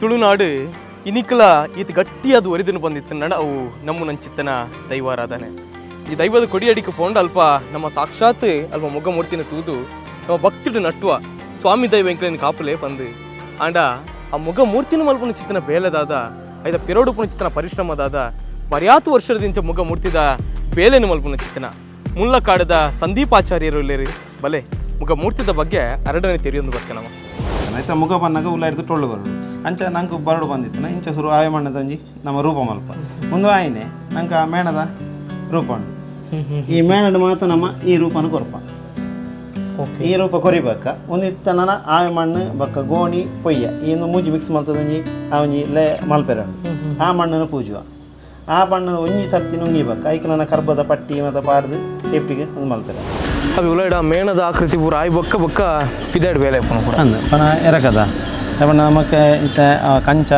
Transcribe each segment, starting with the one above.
ತುಳುನಾಡು ಇನಿಕಲ ಈತ ಗಟ್ಟಿಯಾದ ಒರಿದಿನ ಬಂದಿತ್ತು ನಡ ಅವು ನಮ್ಮ ನಂಚಿತ್ತನ ದೈವಾರಾಧನೆ. ಈ ದೈವದ ಕೊಡಿಯಡಿಕೆ ಪೋಂಡ ಅಲ್ಪ ನಮ್ಮ ಸಾಕ್ಷಾತ್ ಅಲ್ಪ ಮುಖಮೂರ್ತಿನ ತೂದು ನಮ್ಮ ಭಕ್ತಿಡು ನಟ್ಟುವ ಸ್ವಾಮಿ ದೈವ ಎಂಕಲಿನ ಕಾಪುಲೆ ಬಂದು. ಆಂಡ ಆ ಮೊಗ ಮೂರ್ತಿನ ಮಲ್ಪನ ಚಿತ್ತನ ಬೇಲೆದಾದ, ಐದ ಪಿರೋಡುಪನ ಚಿತ್ತನ ಪರಿಶ್ರಮದಾದ ಬರ್ಯಾತು ವರ್ಷದಿಂದ ಮೊಗ ಮೂರ್ತಿದ ಬೇಲೆನ ಮಲ್ಪನ ಚಿತ್ತನ ಮುಲ್ಲ ಕಾಡದ ಸಂದೀಪಾಚಾರ್ಯರು ಇಲ್ಲೇರಿ, ಬಲೆ ಮುಗ ಮೂರ್ತಿದ ಬಗ್ಗೆ ಅರಡನೇ ತೆರೆಯೊಂದು ಬರ್ತೇನೆ ಆಯ್ತಾ ಮುಗ ಬನ್ನಾಗ ಉಲ್ಲ ಹಿಡಿದು ಟೊಳ್ಳು ಬರೋಡು ಅಂಚ ನಂಗೆ ಬರಡು ಬಂದಿತ್ತು. ನಾ ಇಂಚ ಸುರು ಆಯ ಮಣ್ಣದ ಒಂಜಿ ನಮ್ಮ ರೂಪ ಮಲ್ಪ ಮುಂದೆ ಆಯ್ನೆ ನಂಗೆ ಆ ಮೇಣದ ರೂಪ ಈ ಮೇಣದ ಮಾತ್ರ ನಮ್ಮ ಈ ರೂಪನ ಕೊರಪ. ಈ ರೂಪ ಕೊರಿಬೇಕ. ಒಂದಿತ್ತ ನನ್ನ ಆಯ ಮಣ್ಣು ಬಕ್ಕ ಗೋಣಿ ಪೊಯ್ಯ. ಇನ್ನು ಮೂಜಿ ಮಿಕ್ಸ್ ಮಲ್ತದಂಜಿ ಒಂಜಿ ಆ ಒಂಜಿ ಲೇ ಮಲ್ಪೆರ ಆ ಮಣ್ಣನ್ನು ಪೂಜುವ. ಆ ಮಣ್ಣನ್ನು ಒಂಜಿ ಸರ್ತಿ ನುಂಗಿಬೇಕ. ಐಕ ನನ್ನ ಕರ್ಬದ ಪಟ್ಟಿ ಮತ್ತು ಪಾಡ್ದು ಸೇಫ್ಟಿಗೆ ಒಂದು ಮಲ್ಪೆರ ಅದು ಉಳ್ಳಾಡ ಮೇಣದ ಆಕೃತಿ ಪೂರ ಆಯ್ ಬೊಕ್ಕ ಬೊಕ್ಕ ಪಿದಾಡ್ ಬೇಲೆ ಅಂದ ಪನ ಎರಕದ. ಅವ ನಮಕ್ಕೆ ಇತ್ತ ಕಂಚ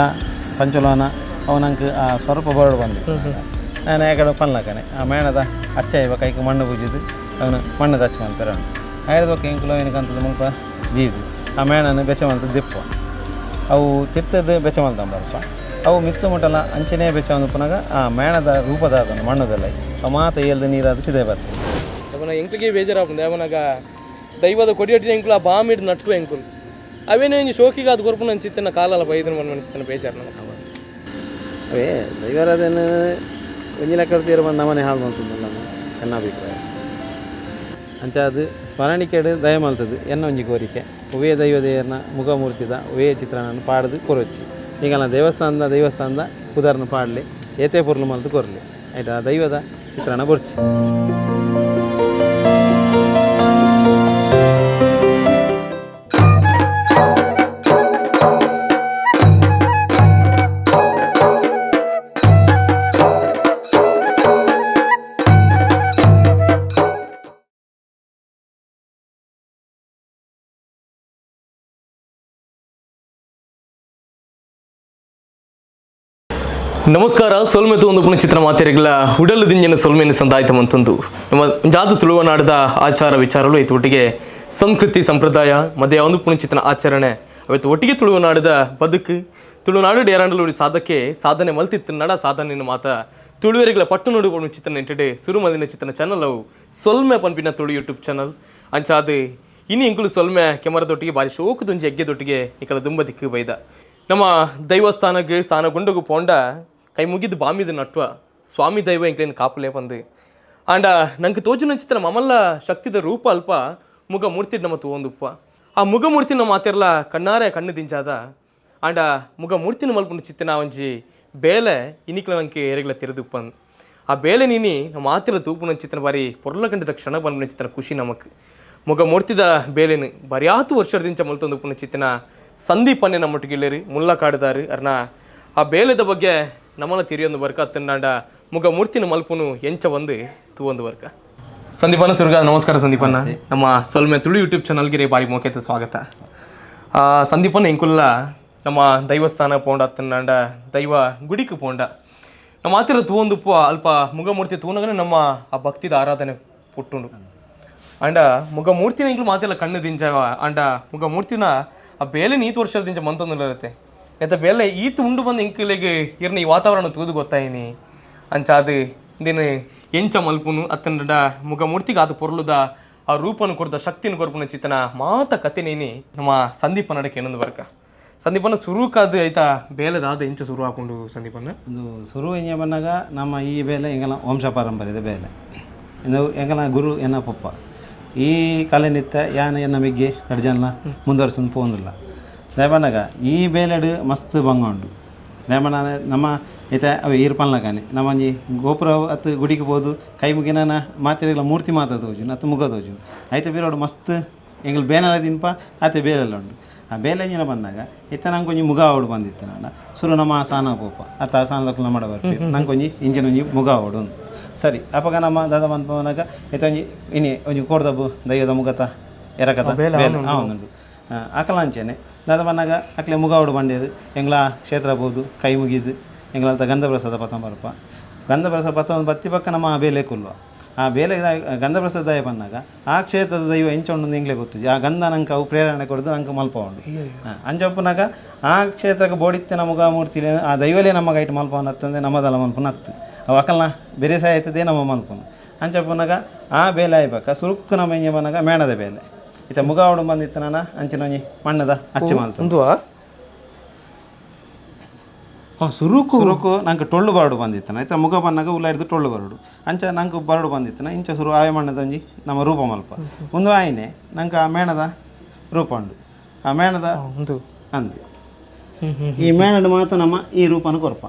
ಪಂಚಲೋನ ಅವನಂಕ ಆ ಸ್ವರೂಪ ಬರಡು ಬಂದು ನಾನು ಯಾಕಡೆ ಪನ್ಲಕನೆ ಆ ಮೇಣದ ಅಚ್ಚ ಇವ ಕೈಗೆ ಮಣ್ಣು ಪೂಜಿದ್ದು ಅವನು ಮಣ್ಣದ ಹಚ್ಚ ಮಾಡ್ತಾರೆ ಅವನು ಆಯ್ದಕ್ಕೆ ಇಂಕ್ಲೋ ಏನಕ್ಕಂತದ್ದು ಮುಂಪ ದೀದು ಆ ಮೇಣನ ಬೆಚ್ಚ ಮಲ್ತದ್ದು ದಿಪ್ಪ ಅವು ತಿರ್ತದ್ದು ಬೆಚ್ಚ ಮಾಡ್ತಂಬರಪ್ಪ ಅವು ಮಿತ್ತು ಮುಟ್ಟಲ್ಲ ಅಂಚನೆ ಬೆಚ್ಚ ಅಂದಪ್ಪನಾಗ ಪುನಗ ಆ ಮೇಣದ ರೂಪದ ಅದನ್ನು ಮಣ್ಣದಲ್ಲ ಅವು ಮಾತ ಎಲ್ದು ನೀರಾದ ಸಿದೆ ಬರ್ತದೆ ಅವನ ಎಂಕ್ಲಿಗೆ ಬೇಜಾರಾಗ ಅವನಾಗ ದೈವದ ಕೊಡಿಯಟ್ಟಿನ ಆ ಬಾಮಿಡ್ ನಟ್ಟು ಎಂಕುಲ್ ಅವೇನೇ ಇಂಜಿ ಶೋಕಿಗೆ ಅದು ಕೊರ್ಪು ನನ್ನ ಚಿತ್ತನ ಕಾಲಲ್ಲ ಬೈದನ ಮಣ್ಣು ಚಿತ್ತನ ಬೇಜಾರು ನಮಗೆ ಅವೇ ದೈವರಾಧನೆ ಒಂಜಿನ ಕರ್ತೀರ ಬಂದು ನಮ್ಮನೆ ಹಾಳು ಮಾಡ್ತದೆ ನಮ್ಮ ನನ್ನ ಅಭಿಪ್ರಾಯ. ಅಂಚ ಅದು ಸ್ಮರಣಿಕೆಡು ದಯ ಮಲ್ತದ್ದು ಎನ್ನ ಒಂಜಿ ಕೋರಿಕೆ. ಉವೇ ದೈವದೇವರನ್ನ ಮುಖಮೂರ್ತಿದ ಉವೇ ಚಿತ್ರಣನ ಪಾಡ್ದು ಕೊರೊಚ್ಚಿ. ಈಗ ದೇವಸ್ಥಾನದ ದೇವಸ್ಥಾನದ ಉದಾಹರಣೆ ಪಾಡಲಿ, ಏತೆ ಪುರ್ಲು ಮಲ್ತು ಕೊರಲಿ. ಆಯ್ತಾ, ದೈವದ ಚಿತ್ರಣ ಬರ್ಚಿ ನಮಸ್ಕಾರ, ಸೊಲ್ಮೆದು ಒಂದು ಚಿತ್ರ ಮಾತೆರೆಗಳ ಉಡಲು ದಿಂಜಿನ ಸೊಲ್ಮೆನ ಸಂದಾಯಿತ ಮಂತೊಂದು ನಮ್ಮ ಜಾದು ತುಳುವನಾಡದ ಆಚಾರ ವಿಚಾರಗಳು ಇತ್ತು ಒಟ್ಟಿಗೆ ಸಂಸ್ಕೃತಿ ಸಂಪ್ರದಾಯ ಮಧ್ಯ ಒಂದು ಪುಣ ಆಚರಣೆ. ಅವತ್ತು ಒಟ್ಟಿಗೆ ತುಳುವನಾಡದ ಬದುಕು ತುಳುನಾಡು ಡೇರಾಂಡಲು ಸಾಧಕ್ಕೆ ಸಾಧನೆ ಮಲ್ತಿತ್ತು. ನಡ ಸಾಧನೆಯನ್ನು ಮಾತ ತುಳುವರಿಗಳ ಪಟ್ಟು ನೋಡು ಚಿತ್ರ ನೆಂಟಡೆ ಸುರುಮದಿನ ಚಿತ್ರನ ಚಾನಲ್ ಅವು. ಸೊಲ್ಮೆ ಪಂಪಿನ ತುಳು ಯೂಟ್ಯೂಬ್ ಚಾನಲ್ ಅಂಚಾದು ಇನ್ನು ಇಂಕುಲು ಸೊಲ್ಮೆ ಕೆಮರದೊಟ್ಟಿಗೆ ಬಾರಿ ಶೋಕದೊಂಜಿ ಎಗ್ಗೆದೊಟ್ಟಿಗೆ ಇಕಲ ದುಂಬ ದಿಕ್ಕು ಬೈದ. ನಮ್ಮ ದೈವಸ್ಥಾನಕ್ಕೆ ಸ್ನಾನಗೊಂಡಗು ಪೋಂಡ ಮುಗಿದು ಬಾಮಿದ ನಟ್ವ, ಸ್ವಾಮಿ ದೈವ ಇಂಕ್ಲೇನು ಕಾಪುಲೆ ಬಂದು ಆಂಡ ನಂಗೆ ತೋಜುನ ಚಿತ್ರ ಮಮಲ್ಲ ಶಕ್ತಿದ ರೂಪ ಅಲ್ಪ, ಮುಗ ಮೂರ್ತಿ ನಮ್ಮ ತೋಂದುಪ್ಪ ಆ ಮುಗ ಮೂರ್ತಿನ ಮಾತಿರಲ ಕಣ್ಣಾರೆ ಕಣ್ಣು ದಿಂಜಾದ. ಆಂಡ ಮುಗ ಮೂರ್ತಿನ ಮಲ್ಪುಂಡು ಚಿತ್ತಿನ ಒಂಜಿ ಬೇಲೆ ಇನಿಕ್ಲ ನಂಗೆ ಎರೆಗ್ಲ ತಿರುದುಪ್ಪನ್. ಆ ಬೇಲೆ ನೀನಿ ನಮ್ಮ ಮಾತಿರ ತೂಪುನ ಚಿತ್ರ ಬಾರಿ ಪೊರ್ಲ ಕಂಡಿದ ಕ್ಷಣ ಬಂದ ಚಿತ್ರ ಖುಷಿ ನಮಕ್. ಮುಗ ಮೂರ್ತಿದ ಬೇಲೆನು ಬರ್ಯಾತು ವರ್ಷದಿಂದ ಮಲ್ತೊಂದು ಪುನ ಚಿತ್ತಿನ ಸಂದೀಪನ್ನೇ ನಮ್ಮೊಟ್ಟಿಗೆ ಇಲ್ಲೇರಿ, ಮುಲ್ಲ ಕಾಡಿದಾರು ಅರ್ನ. ಆ ಬೇಲೆದ ಬಗ್ಗೆ ನಮ್ಮನ್ನ ತಿರಿಯೊಂದು ವರ್ಕ ತಿನ್ನಾಂಡ ಮುಗ ಮೂರ್ತಿನ ಮಲ್ಪುನು ಎಂಚ ಒಂದು ತೂವೊಂದು ವರ್ಕ ಸಂದೀಪನ ಸುರ್ಗ ನಮಸ್ಕಾರ ಸಂದೀಪನ್ನ ನಮ್ಮ ಸೊಲ್ಮೆ ತುಳು ಯೂಟ್ಯೂಬ್ ಚಾನಲ್ಗೆ ಬಾರಿ ಮೋಕೆತ ಸ್ವಾಗತ. ಆ, ಸಂದೀಪನ ಇಂಕುಲ್ಲ ನಮ್ಮ ದೈವಸ್ಥಾನ ಪೋಂಡ ತಿನ್ನಾಂಡ ದೈವ ಗುಡಿಕ್ಕೆ ಪೋಂಡ. ನಮ್ಮ ಆತಿರ ತೂವೊಂದುಪ್ಪ ಅಲ್ಪ ಮುಗಮೂರ್ತಿ ತೂನಗನೆ ನಮ್ಮ ಆ ಭಕ್ತಿದ ಆರಾಧನೆ ಪುಟ್ಟುಂಡು. ಅಂಡ ಮುಗ ಮೂರ್ತಿನ ಇಂಕ್ಲು ಮಾತೆಲ್ಲ ಕಣ್ಣು ದಿಂಜ ಅಂಡ ಮುಗ ಮೂರ್ತಿನ ಆ ಬೇಲೆ ನೀತು ವರ್ಷದ ದಿಂಜ ಮಂತೊಂದು ಇರುತ್ತೆ ಎಂತ ಬೇಲೆ ಈತು ಉಂಡು ಬಂದು ಇಂಕ್ಲಿಗೆ ಇರ್ನ ಈ ವಾತಾವರಣ ತೂದು ಗೊತ್ತಾಯಿನಿ ಅಂಚ ಅದು ದಿನ ಎಂಚ ಮಲ್ಪುನು ಅತ್ತಂಡ ಮುಗ ಮೂರ್ತಿಗೆ ಅದು ಪೊರ್ಲುದ ಆ ರೂಪನು ಕೊಡ್ದ ಶಕ್ತಿನ ಕೊರ್ಪುನ ಚಿತ್ತನ ಮಾತ ಕತೆ ನೀನಿ. ನಮ್ಮ ಸಂದೀಪ ನಡಕ್ಕೆ ಏನೊಂದು ಬರ್ಕ? ಸಂದೀಪನ ಸುರುಕಾದ ಆಯ್ತಾ ಬೇಲೆದಾದ ಎಂಚ ಶುರು ಹಾಕೊಂಡು ಸಂದೀಪನ? ಒಂದು ಶುರು ಎಂಜ ಬಂದಾಗ ನಮ್ಮ ಈ ಬೇಲೆ ಎಂಗಲ ವಂಶ ಪಾರಂಪರ್ಯದ ಬೇಲೆ. ಇದು ಎಂಗಲ ಗುರು ಎನ್ನ ಪಪ್ಪ ಈ ಕಲೆ ನಿತ್ಯ ಯಾನ ಎನ್ನ ಮಿಗ್ಗೆ ಎರಡು ಜನ ಮುಂದುವರ್ಸೊಂದು ಪೋಂದಿಲ್ಲ. ದಯಬಂದಾಗ ಈ ಬೇಲೆಡು ಮಸ್ತ್ ಬಂಗೊಂಡು ಉಂಡು ದಯಬಂಡ ನಮ್ಮ ಈತ ಅವು ಈರ್ಪನ್ಲಕಾನೆ ನಮ್ಮ ಒಂಜಿ ಗೋಪುರ ಅತ್ತು ಗುಡಿಗೆ ಹೋದು ಕೈ ಮುಗಿನ ಮಾತಿರಲ್ಲ ಮೂರ್ತಿ ಮಾತಾದೋಜು ತೋಜು ನತ್ತು ಮುಗ ತೋಜು ಐತೆ ಬೀರೋಡು ಮಸ್ತ್ ಎಂಗಲ್ ಬೇನೆಲ್ಲ ತಿನ್ಪ ಆತೆ ಬೇಲೆಲ್ಲ ಉಂಡು ಆ ಬೇಲೆಂಜಿನ ಬಂದಾಗ ಇತ್ತ ನಂಗೆ ಕೊಂಚ ಮುಗ ಅವಡು ಬಂದಿತ್ತು ನಾನು. ಸುರು ನಮ್ಮ ಆಸಾನ ಪೋಪ ಅತ್ತ ಆ ಸಾನದಕ್ಕೂ ಮಾಡ ಬರ್ತೀವಿ ನಂಗೆ ಕೊಂಚ ಇಂಜಿನ ಒಂಜಿ ಮುಗ ಒಂದು ಸರಿ ಅಪ್ಪಗ ನಮ್ಮ ದಾದ ಬಂದಾಗ ಇತ್ತ ಒಂಜಿ ಇನಿ ಒಂಜಿ ಕೋಡ್ದಬ್ಬು ದೈವದ ಮುಗತ ಎರಕತ ಬೇಲೆ ಅಂಚೆನೆ ದಾದ ಬಂದಾಗ ಅಕ್ಲೆ ಮುಗಾವಡು ಬಂಡೇರು ಎಂಗ್ಲ ಕ್ಷೇತ್ರ ಬೋದು ಕೈ ಮುಗಿದು ಎಂಗ್ಲಂತ ಗಂಧಪ್ರಸಾದ ಪತಂಬರಪ್ಪ ಗಂಧ ಪ್ರಸಾದ ಪತ ಒಂದು ಬತ್ತಿ ಪಕ್ಕ ನಮ್ಮ ಆ ಬೇಲೆ ಕುಲ್ವ. ಆ ಬೇಲೆ ಗಂಧಪ್ರಸಾದ ದಯ ಬಂದಾಗ ಆ ಕ್ಷೇತ್ರದ ದೈವ ಎಂಚೊಂಡು ಎಂಗ್ಲೆ ಗೊತ್ತು ಆ ಗಂಧ ನಂಗೆ ಅವು ಪ್ರೇರಣೆ ಕೊಡೋದು ನಂಗೆ ಮಲ್ಪ ಉಂಡು ಅಂಜಪ್ಪನಾಗ ಆ ಕ್ಷೇತ್ರಕ್ಕೆ ಬೋಡಿತ್ತೆ ನಮಗ ಮೂರ್ತಿ ಆ ದೈವಲೇ ನಮಗೆ ಐಟ್ ಮಲ್ಪವನ್ನ ಹತ್ತಂದೆ ನಮ್ಮದಲ್ಲ ಮಲ್ಪನ ಹತ್ತು. ಅವು ಅಕಲ್ನ ಬೇರೆ ಸಹ ಆಯ್ತದೆ ನಮ್ಮ ಮಲ್ಪನ. ಅಂಚಪ್ಪನಾಗ ಆ ಬೇಲೆ ಆಯ್ಬೇಕ ಸುರುಕ್ಕು ನಮ್ಮ ಎಂಜ ಬಂದಾಗ ಮೇಣದ ಬೇಲೆ. ಇತ್ತ ಮುಗ ಅವಡು ಬಂದಿತ್ತು ನಾನು ಅಂಚಿನ ಒಂಜಿ ಮಣ್ಣದ ಅಚ್ಚಿ ಮಾಲ್ತು ಸುರುಕು? ಸುರುಕು ನಂಗೆ ಟೊಳ್ಳು ಬರಡು ಬಂದಿತ್ತು ಆಯ್ತಾ ಮುಗ ಬನ್ನಾಗ ಉಲ್ಲ ಹಿಡಿದು ಟೊಳ್ಳು ಬರಡು. ಅಂಚ ನಂಗೆ ಬರಡು ಬಂದಿತ್ತು ಇಂಚ ಸುರು ಆಯ ಮಣ್ಣದ ಒಂಜಿ ನಮ್ಮ ರೂಪ ಮಲ್ಪ ಒಂದು ಆಯ್ನೆ ನಂಗೆ ಆ ಮೇಣದ ರೂಪ ಉಂಡು. ಆ ಮೇಣದ ಅಂದು. ಈ ಮೇಣದ ಮಾತ್ರ ನಮ್ಮ ಈ ರೂಪನ ಕೊರಪ.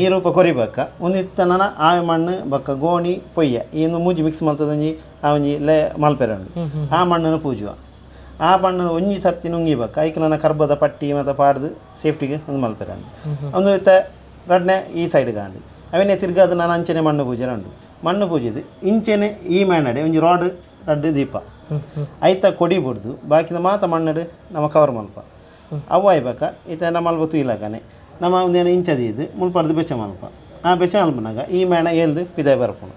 ಈ ರೂಪ ಕೊರಿಬೇಕ ಒಂದಿತ್ತನ ಆವೆ ಮಣ್ಣು ಬಕ್ಕ ಗೋಣಿ ಪೊಯ್ಯ. ಇನ್ನು ಮೂಜಿ ಮಿಕ್ಸ್ ಮಾಡ್ತದ ಅವನಿ ಲೇ ಮಲ್ಪೆರೆ ಉಂಡು ಆ ಮಣ್ಣನ್ನು ಪೂಜುವ. ಆ ಮಣ್ಣು ಒಂಜಿ ಸರ್ತಿ ನುಂಗಿಬೇಕ ಐಕ್ ನನ್ನ ಕರ್ಬದ ಪಟ್ಟಿ ಮತ್ತು ಪಾಡ್ದು ಸೇಫ್ಟಿಗೆ ಒಂದು ಮಲ್ಪೆರೆ ಉಂಡು ಒಂದು ಇತ್ತ ರಡ್ನೆ ಈ ಸೈಡ್ ಗಾಂಡು ಅವನ್ನೇ ತಿರ್ಗಾದ ನಾನು ಅಂಚನೆ ಮಣ್ಣು ಪೂಜೆ ಉಂಡು ಮಣ್ಣು ಪೂಜೆದು ಇಂಚೆನೆ ಈ ಮೇನಡೆ ಒಂಜಿ ರಾಡ್ ರಡ್ಡು ದೀಪ. ಐತ ಕೊಡಿ ಬಿಡ್ದು ಬಾಕಿದ ಮಾತ ಮಣ್ಣಡು ನಮ್ಮ ಕವರ್ ಮಲ್ಪ. ಅವು ಆಯ್ಬೇಕ ಈತ ನಮ್ಮ ಮಲ್ಪ ನಮ್ಮ ಒಂದೇನು ಇಂಚದಿ ಇದು ಮುಳ್ಪಡ್ದು ಬೆಚ್ಚ ಮಲ್ಪ ಆ ಬೆಚ್ಚ ಮಲ್ಪನಾಗ ಈ ಮೇಣ ಏಲ್ದು ಪಿದಾಯ್ ಬರ್ಪುಣು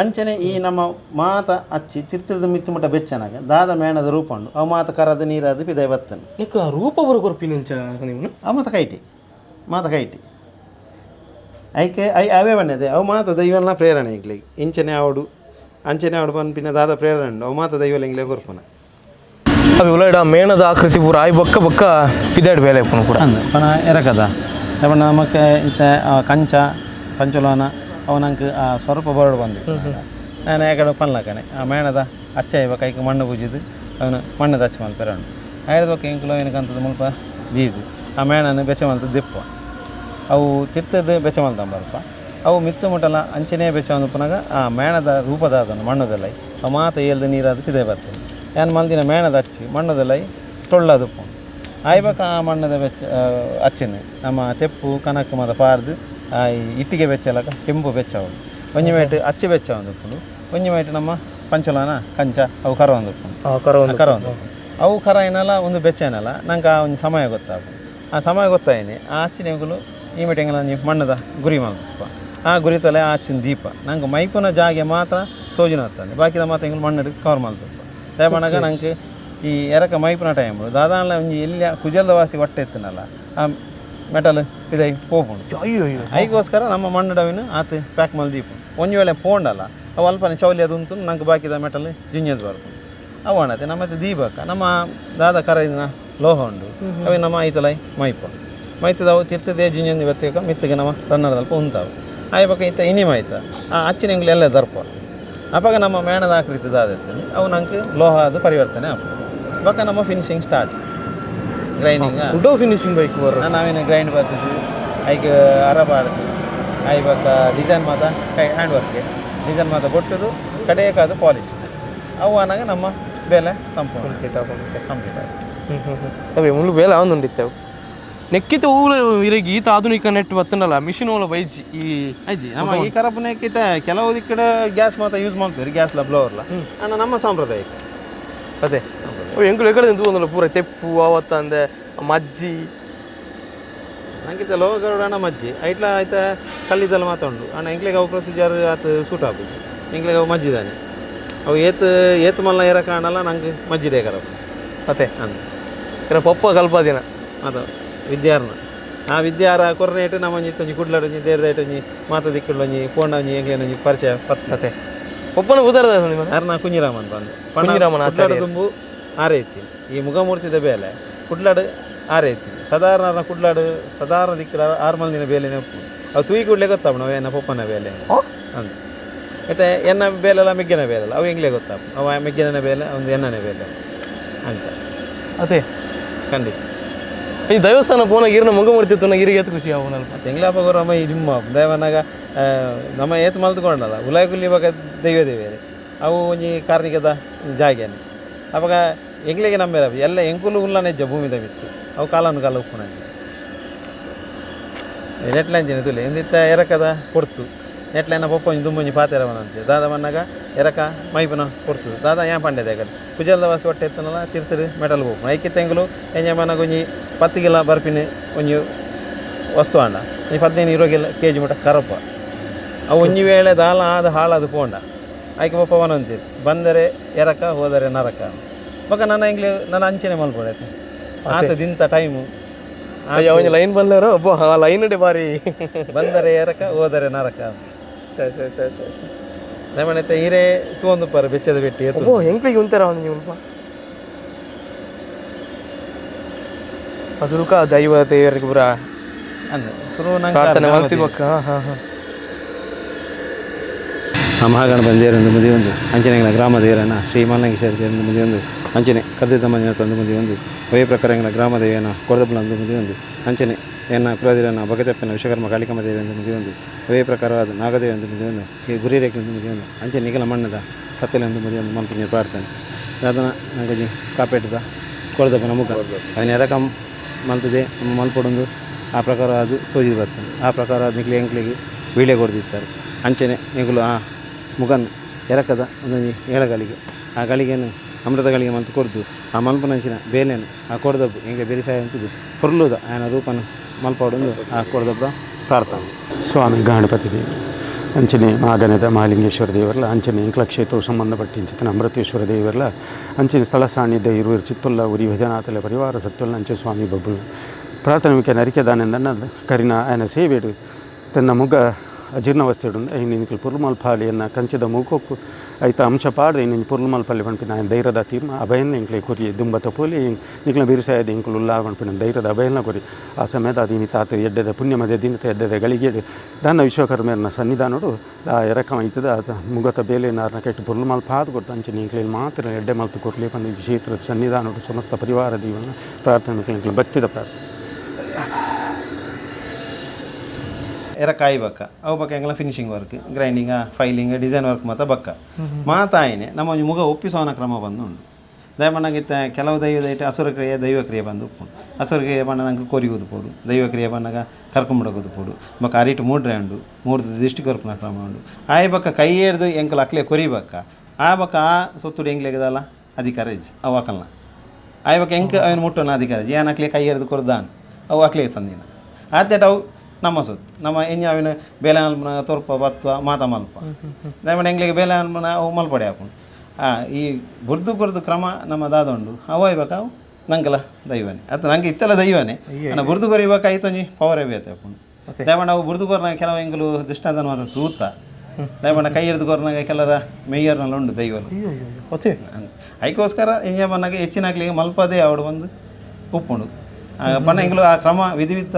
ಅಂಚನೆ ಈ ನಮ್ಮ ಮಾತ ಅಚ್ಚಿ ತಿರ್ತಿರ್ದ ಮಿತ್ತು ಮಟ್ಟ ಬೆಚ್ಚನಾಗ ದಾದ ಮೇಣದ ರೂಪ ಉಂಡು. ಅವು ಮಾತ ಕರದ ನೀರಾದ ಪಿದಾಯ್ ಬತ್ತನು ನಿಕ್ಕ ರೂಪ ಬರೋ ಕೊರ್ಪಿನಿಂಚ ನೀವು ಅವು ಮಾತ ಕೈಟಿ. ಮಾತ ಕೈಟಿ. ಐಕೆ ಐ ಅವೇ ಬಣ್ಣದೆ ಅವು ಮಾತ ದೈವಲ್ನ ಪ್ರೇರಣೆ ಇಲ್ಲಿ ಇಂಚನೆ ಅವಡು ಅಂಚನೆ ಅವಡು ಬಂದು ಪಿನ್ನ ದಾದ ಪ್ರೇರಣೆ ಉಂಡು. ಅವು ಮಾತ ದೈವಲ್ ಇಂಗ್ಲೇ ಕೊರ್ಪುನ. ಉಲಾಡ ಮೇಣದ ಆಕೃತಿ ಪೂರ ಆಯ್ ಬಕ್ಕ ಬಕ್ಕ ಪಿದಾಡ್ ಬೇಲೆ ಪುನ ಕೂಡ. ಎರಕದ. ನಮಕ್ ಇತ್ತ ಆ ಕಂಚ ಪಂಚಲೋನ ಅವನಂಕ ಆ ಸ್ವರೂಪ ಬರಡು ಬಂದಿತ್ತು. ನಾನು ಯಾಕಡೆ ಪನ್ಲಕನೆ ಆ ಮೇಣದ ಅಚ್ಚ ಇವ ಕೈಗೆ ಮಣ್ಣು ಬುಜಿದು ಅವನು ಮಣ್ಣದ ಅಚ್ಚ ಮಲ್ಪೆರ ಉಂಡು ಐದು ಬಕ್ಕ ಇಂಕುಲ ಏನಕ್ಕಂತದ್ದು ಮುಲ್ಪ ದೀದು. ಆ ಮೇಣನ ಬೆಚ್ಚ ದಿಪ್ಪ. ಅವು ತಿರ್ತದ ಬೆಚ್ಚ ಬರಪ್ಪ ಅವು ಮಿತ್ತ ಮುಟ್ಟಲ ಅಂಚನೇ ಬೆಚ್ಚ ಒಂದು ಪುನಗ ಆ ಮೇಣದ ರೂಪದ ಅದನ್ನು ಮಣ್ಣದಲ್ಲೈ. ಆ ಮಾತ ಏಳ್ದು ನೀರಾದ ಇದೇ ಬರ್ತದೆ. ಏನು ಮಲ್ದಿನ ಮೇಣದ ಅಚ್ಚಿ ಮಣ್ಣದಲ್ಲೈ ಟೊಳ್ಳದು ಆ ಮಣ್ಣದ ಬೆಚ್ಚ ಅಚ್ಚನೆ. ನಮ್ಮ ತೆಪ್ಪು ಕನಕ ಮದ ಪಾರ್ದು ಆ ಇಟ್ಟಿಗೆ ಬೆಚ್ಚಲಕ ಕೆಂಪು ಬೆಚ್ಚ ಒಂಜಿ ಮೇಟ್ ಅಚ್ಚೆ ಬೆಚ್ಚ ಒಂದು ಒಂಜಿ ಮೇಟ್ ನಮ್ಮ ಪಂಚಲನ ಕಂಚ ಅವು ಕರ ಒಂದು ಕರ ಒಂದು ಅವು ಕರ ಏನಲ್ಲ ಒಂದು ಬೆಚ್ಚ ಏನಲ್ಲ ನಂಗೆ ಆ ಒಂದು ಸಮಯ ಗೊತ್ತಾಗು. ಆ ಸಮಯ ಗೊತ್ತಾಯಿನಿ ಆ ಅಚ್ಚಿನೆಗಳು ಈ ಮೆಟೆಂಗಲ ಮಣ್ಣದ ಗುರಿ ಮಲ್ಪ ಆ ಗುರಿ ತಲೆ ಆ ಅಚ್ಚಿನ ದೀಪ. ನಂಗೆ ಮೈಪುನ ಜಾಗೆ ಮಾತ್ರ ಸೋಜಿನ ಹತ್ತಾನೆ ಬಾಕಿದ ಮಾತ್ರ ಮಣ್ಣಡು ಕವರ್ ಮಾಡ್ತಪ್ಪ ದಯಮಾಡಾಗ ನಂಗೆ ಈ ಎರಕ ಮೈಪಿನ ಟೈಮ್ ದಾದಾನ ಒಂಜಿ ಎಲ್ಲಿ ಕುಜಲ್ದ ವಾಸಿ ಹೊಟ್ಟೆ ಎತ್ತಿನಲ್ಲ. ಆ ಮೆಟಲ್ ಇದೈ ಪೋಪುಂಡು ಅಯ್ಯೋ ಅಯ್ಯೋ ಐಗೋಸ್ಕರ ನಮ್ಮ ಮಣ್ಣು ಡವಿನ ಆತ ಪ್ಯಾಕ್ ಮಲ್ ದೀಪ ಒಂಜಿ ವೇಳೆ ಪೋಂಡಲ್ಲ ಅವು ಅಲ್ಪನೆ ಚೌಲಿ ಅದು ಉಂಟು ನಂಗೆ ಬಾಕಿದ ಮೆಟಲ್ ಜುಂಜದ್ ಬರ್ಪು ಅವು ಅಣತೆ ನಮ್ಮ ದೀಪಕ್ಕ ನಮ್ಮ ದಾದ ಕರೆದಿನ ಲೋಹ ಉಂಡು ಅವೇ ನಮ್ಮ ಐತಲೈ ಮೈಪ ಮೈತದವು ತಿರ್ತದೆ ಜುಂಜನ್ ಇವತ್ತೇಕ ಮಿತ್ತಿಗೆ ನಮ್ಮ ರನ್ನರದಲ್ಪ ಉಂತಾವು. ಆಯ್ಬಕ ಇತ್ತ ಇನಿ ಮೈತ ಆ ಅಚ್ಚಿನ ಎಲ್ಲ ದರ್ಪ. ಅಪಾಗ ನಮ್ಮ ಮೇಣದ ಆಕೃತಿ ದಾದಿರ್ತೀನಿ ಅವು ನಂಗೆ ಲೋಹ ಅದು ಪರಿವರ್ತನೆ ಆಪ ಬಕ ನಮ್ಮ finishing start grinding food finishing bike ಬರೋ ನಾವೇನು ಗ್ರೈಂಡ್ ಬರ್ತಿದ್ವಿ ಐಕ್ ಅರ ಐ ಐಬಕ್ಕ ಡಿಸೈನ್ ಮಾತ ಕೈ ಹ್ಯಾಂಡ್ ವರ್ಕ್ಗೆ ಡಿಸೈನ್ ಮಾತ ಕೊಟ್ಟದು ಕಡೆಯಕಾದ ಪಾಲಿಶ್ ಅವು ಅನ್ನಾಗ ನಮ್ಮ ಬೆಲೆ ಸಂಪೂರ್ಣ ಕಂಪ್ಲೀಟ್ ಆಗುತ್ತೆ ಕಂಪ್ಲೀಟ್ ಆಗುತ್ತೆ ಹ್ಞೂ ಹ್ಞೂ ಹ್ಞೂ ಅವೆ ಮುಳ್ಳು ಬೇಲೆ ಉಂಡಿತ್ತೇವು ನೆಕ್ಕಿತ ಊಲ ಇರಗಿ ಈತ ಆಧುನಿಕ ನೆಟ್ ಬತ್ತನಲ್ಲ ಮಿಷಿನ್ ಓಲ ಬೈಜಿ ಈ ಐಜಿ ನಮ್ಮ ಈ ಕರಪನಕ್ಕಿಂತ ಕೆಲವು ದಿಕ್ಕಡ ಗ್ಯಾಸ್ ಮಾತ್ರ ಯೂಸ್ ಮಾಡ್ತೀವಿ ಗ್ಯಾಸ್ ಗ್ಯಾಸ್ಲ ಅಲ್ಲ ಅಣ್ಣ ನಮ್ಮ ಸಾಂಪ್ರದಾಯಿಕ. ಅದೇ. ಎಂಕುಲು ಎಕಡೆ ನಿಂತು ಒಂದಲ್ಲ ಪೂರ ತೆಪ್ಪು ಅವತ್ತ ಅಂದೆ ಮಜ್ಜಿ. ಅಂಕಿತ ಲೋಗರುಡು ಅಣ್ಣ ಮಜ್ಜಿ. ಐಟ್ಲ ಆಯ್ತ ಕಲ್ಲಿದ್ದಲ್ಲ ಮಾತುಂಡು ಅಣ್ಣ ಎಂಕ್ಲೆಗೆ ಅವು ಪ್ರೊಸೀಜರ್ ಆತ ಸೂಟ್ ಆಪುಜಿ ಎಂಕ್ಲೆಗೆ ಅವು ಮಜ್ಜಿದಾನೆ ಅವು ಏತ್ ಏತ್ ಮಲ್ಲ ಏರ ಕಾಣಲ್ಲ ನಂಗೆ ಮಜ್ಜಿ ಡೇಕರ ಮತ್ತೆ? ಅಂದ್ರೆ ಪಪ್ಪ ಕಲ್ಪ ದಿನ. ಅದು ವಿದ್ಯಾರ್ನ. ಆ ವಿದ್ಯಾರ ಕೊರನೇಟು ನಮ್ಮ ಇತ್ತಂಜಿ ಕುಡ್ಲಾಡಂಜಿ ದೇರ್ದಾಯ್ಟಂಜಿ ಮಾತ ದಿಕ್ಕುಡ್ಲಂಜಿ ಫೋಂಡಂಜಿ ಎಂಕ್ಲೇನಂಜಿ ಪರಿಚಯ ಪತ್ತೆ ಒಪ್ಪನ ಉದಾರ ಅರ್ನ ಕುಂಜಿರಾಮನ್ ಬಂದು. ಕುಂಜಿರಾಮನ್ ಆಚಾರ್ಯ. ತುಂಬು ಆರೈತಿ ಈ ಮುಖಮೂರ್ತಿದ ಬೇಲೆ ಕುಡ್ಲಾಡು ಆ ರೀತಿ ಸಾಧಾರಣ ಕುಡ್ಲಾಡು ಸಾಧಾರಣ ದಿಕ್ಕಡ ಆರು ಮಂದಿನ ಬೇಲೆ ಉಪ್ಪು ಅವು ತೂಯಿ ಕೂಡಲೇ ಗೊತ್ತಾಪ ನಾವು ಏನ ಪಪ್ಪನ ಬೇಲೆ ಅಂತ. ಮತ್ತೆ ಎನ್ನ ಬೇಲೆಲ್ಲ ಮೆಗ್ಗಿನ ಬೇಲೆಲ್ಲ ಅವು ಹೆಂಗ್ಲೇ ಗೊತ್ತಾಪ? ಅವ ಮೆಗ್ಗಿನ ಬೇಲೆ ಒಂದು ಎನ್ನನೇ ಬೇಲೆ ಅಂತ. ಅದೇ. ಖಂಡಿತ. ಈ ದೇವಸ್ಥಾನ ಪೋನ ಗಿರ್ನ ಮುಗ ಮಾಡ್ತಿತ್ತು ನಾ ಗಿರಿಗೆ ಎತ್ತು ಖುಷಿ ಅವನಲ್ಪ ತೆಂಗ್ಲಾಪ ಗುರಮ್ಮ ಈ ಜಿಮ್ಮ ದೇವನಾಗ ಆ, ನಮ್ಮ ಏತ್ ಮಲ್ತ್ಕೊಂಡಲ್ಲ. ಉಲಾಯ್ ಇವಾಗ ದೈವ ದೇವೇರಿ. ಅವು ಒಂಜಿ ಕಾರ್ನಿಕದ ಜಾಗೇನೆ. ಅವಾಗ ಎಂಗ್ಲಿಗೆ ನಂಬೇರ ಎಲ್ಲ ಎಂಕುಲು ಉಲ್ಲನೆ ಇಜ್ಜ ಭೂಮಿದ ಬಿತ್ತು ಅವು ಕಾಲನು ಕಾಲ ಉಪ್ಪುನಂಜಿ ನೆಟ್ಲಂಜಿನ ತುಲೆ ಎಂದಿತ್ತ ಎರಕದ ಕೊಡ್ತು. ನೆಟ್ಲೈನ ಪಪ್ಪ ಒಂಜಿ ದುಂಬೊಂಜಿ ಪಾತೆರವನಂತೆ ದಾದ ಬಣ್ಣಗ ಎರಕ ಮೈಪನ ಕೊಡ್ತು. ದಾದ ಯಾ ಪಂಡೆ ಕಡೆ? ಕುಜಲ್ದ ವಾಸಿ ಹೊಟ್ಟೆ ಎತ್ತನಲ್ಲ, ತಿರ್ತಿರು ಮೆಟಲ್ ಬೋಪು ಐಕಿ ತೆಂಗಲು ಎಂಜ ಮನಗ ಒಂಜಿ ಪತ್ತು ಕಿಲ ಬರ್ಪಿನ ಒಂಜಿ ವಸ್ತು ಅಂಡ ಈ ಹದಿನೈದು ಇರೋ ಕೆ ಜಿ ಮಟ್ಟ ಕರಪ್ಪ. ಅವು ಒಂಜಿ ವೇಳೆ ದಾಲ ಆದ ಹಾಳಾದ ಪೋಂಡ. ಆಯ್ಕೆ ಪಪ್ಪ ಬಂದರೆ ಎರಕ, ಹೋದರೆ ನರಕ. ಬೊಕ ನನ್ನ ಇಂಗ್ಲಿ ನನ್ನ ಅಂಚನೆ ಮಲ್ಪಡೈತೆ ಆತ ದಿಂತ ಟೈಮು ಅಯ್ಯ ಒಂಜಿ ಲೈನ್ ಬಂದಾರೋ ಒಬ್ಬ ಆ ಲೈನ್ ಬಾರಿ. ಬಂದರೆ ಎರಕ ಹೋದರೆ ನರಕ. ನಮ್ಮನೈತೆ ಹಿರೇ ತೂಂದು ಪರ ಬೆಚ್ಚದ ಬೆಟ್ಟಿ ಓ ಹೆಂಗ್ಲಿಗೆ ಉಂತಾರ ಅವನು ನೀವು? ಹಸುರುಕ ದೈವ ದೇವರಿಗೆ ಪುರ ಸುರು ಬೊಕ್ಕ ಪ್ರಾರ್ಥನೆ ನಂಗೆ ಹಾಂ ಹಾಂ ಹಾಂ. ಮಹಾಗಣಪನ ದೇವರೊಂದು ಮುದಿ ಒಂದು ಅಂಚನೆಗಳ ಗ್ರಾಮ ದೇವರನ ಶ್ರೀ ಮಾಲಂಗೇಶ್ವರ ದೇವರೊಂದು ಮುಂದೆ ಒಂದು ಅಂಚನೆ ಕದ್ದಿದ್ದ ಮಂಜಿನ ತಂದು ಮುದಿ ಒಂದು ವಯ ಪ್ರಕಾರಗಳ ಗ್ರಾಮ ದೇವಿಯನ್ನು ಕೊಡದಪ್ಪನ ಒಂದು ಮದುವೆ ಒಂದು ಅಂಚನೆ ಎನ್ನ ಕುಲದಿರನ ಭಗತಪ್ಪನ ವಿಶ್ವಕರ್ಮ ಕಾಳಿಕಮ್ಮ ದೇವಿ ಒಂದು ಮುಂದೆ ಒಂದು ವಯ ಪ್ರಕಾರವಾದ ನಾಗದೇವಿ ಒಂದು ಮುಂದೆ ಒಂದು ಈ ಗುರಿ ರೇಖೆ ಒಂದು ಮುಂದೆ ಒಂದು ಅಂಚನೆ ನಿಗಲ ಮಣ್ಣದ ಸತ್ತಲೆಂದು ಮದುವೆ ಒಂದು ಮಲ್ಪಿನ ಪ್ರಾರ್ಥನೆ. ಅದನ್ನು ನಂಗೆ ಕಾಪೇಟದ ಕೊಡದಪ್ಪನ ಮುಖ. ಅದನ್ನ ಎರಕಂ ಮಲ್ತದೆ, ಮಲ್ಪಡೊಂದು, ಆ ಪ್ರಕಾರ ಅದು ತೋಜಿ ಬರ್ತದೆ. ಆ ಪ್ರಕಾರ ಅದು ನಿಕ್ಲಿ ಎಂಕ್ಲಿಗೆ ವೀಳ್ಯ ಕೊಡ್ದಿರ್ತಾರೆ. ಅಂಚೆನೆ ನಿಗಲು ಆ ಮುಗನ್ ಎರಕದ ಒಂದೊಂದು ಏಳಗಳಿಗೆ ಆ ಗಳಿಗೆಯನ್ನು ಅಮೃತಗಳಿಗೆ ಮತ್ತು ಕೊಡ್ದು, ಆ ಮಲ್ಪನಂಚಿನ ಬೇಲೆಯನ್ನು, ಆ ಕೊಡದಬ್ಬು, ಹೆಂಗೆ ಬೆರಿಸಾಯ ಅಂತದ್ದು, ಹೊರಲುದ, ಆಯನ ರೂಪನ ಮಲ್ಪಾಡೊಂದು ಆ ಕೊಡದಬ್ಬ ಪ್ರಾರ್ಥನೆ. ಸ್ವಾಮಿ ಗಣಪತಿ ದೇವಿ ಅಂಚನೆ ನಾಗನದ ಮಹಾಲಿಂಗೇಶ್ವರ ದೇವರಲ್ಲ ಅಂಚನೆ ಇಂಕ್ಲ ಕ್ಷೇತ್ರವು ಸಂಬಂಧಪಟ್ಟಿಂಚಿತನ ಅಮೃತೇಶ್ವರ ದೇವರಲ್ಲ, ಅಂಚಿನ ಸ್ಥಳ ಸಾನ್ನಿಧ್ಯ ಇರುವ ಚಿತ್ತುಲ್ಲ ಉರಿ ಭಜನಾಥಲ ಪರಿವಾರ ಸತ್ತುಲ್ಲ ಅಂಚೆ ಸ್ವಾಮಿ ಬಬ್ಬುಲ್ ಪ್ರಾಥಮಿಕ ನರಿಕೆದಾನೆಂದನ್ನ ಕರಿನ ಆಯನ ಸೇವೆಡು, ತನ್ನ ಮುಗ ಅಜೀರ್ಣವಸ್ಥೆಡು ಐನಿಂಕಲು ಪುರ್ಮಲ್ಪಾಲಿಯನ್ನ ಕಂಚಿದ ಮೂಕೊಕ್ಕು ಐತ ಅಂಶ ಪಾಡ್ದು ಇನ್ನು ಪುರ್ಮಲ್ಪಲ್ಲಿ ಪಂಪಿನ ఆయన ಧೈರ್ಯದ ತೀರ್ಮ ಅಭಯನ್ನ ಇಂಕ್ಲೆ ಕೊರಿ ದುಂಬತ ಪೋಲಿ ನಿಕ್ಲ ಬಿರುಸಾಯದ ಇಂಕಲು ಉಲ್ಲಾ ಪಂಪಿನ ಧೈರ್ಯದ ಅಭಯನ್ನ ಕೊರಿ ಆ ಸಮಯದ ಅದಿನಿ ತಾತ ಎಡ್ಡೆದ ಪುಣ್ಯ ಮಧ್ಯ ದಿನತ ಎಡ್ಡೆದ ಗಳಿಗೆ ದಾನ ವಿಶ್ವಕರ್ಮರನ್ನ ಸನ್ನಿಧಾನಡು ಆ ಎರಕಮ ಐತದ ಅದ ಮುಗತ ಬೇಲೆ ನಾರನ ಕೆಟ್ಟು ಪುರ್ಲು ಮಲ್ಪ ಹಾದು ಕೊಟ್ಟು ಅಂಚೆ ಇಂಕ್ಲೇಲಿ ಮಾತ್ರ ಎಡ್ಡೆ ಮಲ್ತು ಕೊರ್ಲಿ ಬಂದು ಈ ಕ್ಷೇತ್ರದ ಸನ್ನಿಧಾನಡು ಸಮಸ್ತ ಪರಿವಾರ ದೀವನ ಪ್ರಾರ್ಥನೆ ಇಂಕ್ಲೆ ಬತ್ತಿದ ಪ್ರಾರ್ಥನೆ ಎರ ಕಾಯಿ ಬಕ್ಕ. ಅವು ಬಕ್ಕ ಎಂಗಲ finishing work grinding filing design work ಮತ್ತು ಬಕ್ಕ. ಮಾತಾಯಿನೆ, ನಮ್ಮ ಮುಗ ಒಪ್ಪಿಸೋನ ಕ್ರಮ ಬಂದು ಉಂಡು ದಯಮಣ್ಣಗಿತ್ತ ಕೆಲವು ದೈವ ದೈಟ ಅಸುರ ಕ್ರಿಯೆ, ದೈವ ಕ್ರಿಯೆ ಬಂದು ಉಪ್ಪುಂಡು ಅಸುರ ಕ್ರಿಯೆ ಬಣ್ಣ ನಂಗೆ ಕೊರಿಯುವುದು ಪೋಡು ದೈವ ಕ್ರಿಯೆ ಬಣ್ಣಗ ಕರ್ಕೊಂಬಿಡೋದು ಪೋಡು ಬಕ್ಕ ಅರಿಟು ಮೂಡ್ರೆ ಉಂಡು ಮೂರ್ದು ದಿಷ್ಟಿ ಕೊರ್ಪುನ ಕ್ರಮ ಉಂಡು ಆಯ್ ಬಕ್ಕ ಕೈ ಹಿಡ್ದು ಎಂಕಲ್ ಅಕ್ಲೆ ಕೊರಿಬಕ್ಕ ಆ ಬಕ್ಕ ಆ ಸೊತ್ತುಡು ಎಂಗ್ಲೆಗದಲ್ಲ ಅಧಿಕಾರ ಇಜ್ ಅವು ಅಕಲ್ನ. ಆಯ್ ಬಕ್ಕ ಎಂಕ ಅವನು ಮುಟ್ಟೋಣ ಅಧಿಕಾರ ಏನು ಅಕ್ಲೆ ಕೈ ಹಿಡ್ದು ಕೊರ್ದಾನ್? ಅವು ಅಕ್ಲೆ ಸಂದಿನ. ಆದ್ಯಟ ಅವು ನಮ್ಮ ಸುತ್ತು ನಮ್ಮ ಎಂಜಾವಿನ ಬೇಲೆ ಮಲ್ಪನ ತೊರ್ಪ ಬತ್ವ ಮಾತ ಮಲ್ಪ ದಯಮಾಡಿ ಎಂಗ್ಲಿಗೆ ಬೇಲೆ ಮಲ್ಪನ ಅವು ಮಲ್ಪಡೆ ಹಾಕೊಂಡು ಆ ಈ ಬುರ್ದು ಬುರ್ದು ಕ್ರಮ ನಮ್ಮ ದಾದೊಂಡು. ಅವು ಇವಾಗ ಅವು? ನಂಗೆಲ್ಲ ದೈವನೇ. ಅತ್ತ ನಂಗೆ ಇತ್ತಲ್ಲ ದೈವನೇ. ನಾನು ಬುರ್ದು ಕೊರಿಬೇಕು ಐತೊಂಜಿ ಪವರೇ ಬೇತೆ ಹಾಕೊಂಡು ದಯಮಾಡಿ ಅವು ಬುರ್ದು ಕೊರ್ನಾಗ ಕೆಲವು ಎಂಗಲು ದೃಷ್ಟಾಂತನ ಮಾತ ತೂತ ದಯಮಾಡಿ ಕೈ ಹಿಡಿದು ಕೊರ್ನಾಗ ಕೆಲರ ಮೇಯರ್ನಲ್ಲಿ ಉಂಡು ದೈವಲು ಅದಕ್ಕೋಸ್ಕರ ಎಂಜ ಬನ್ನಾಗ ಹೆಚ್ಚಿನ ಹಾಕ್ಲಿಗೆ ಮಲ್ಪದೇ ಅವಡು ಬಂದು ಉಪ್ಪುಂಡು ಬಣ್ಣ ಎಂಗ್ಲು ಆ ಕ್ರಮ ವಿಧಿವಿತ್ತ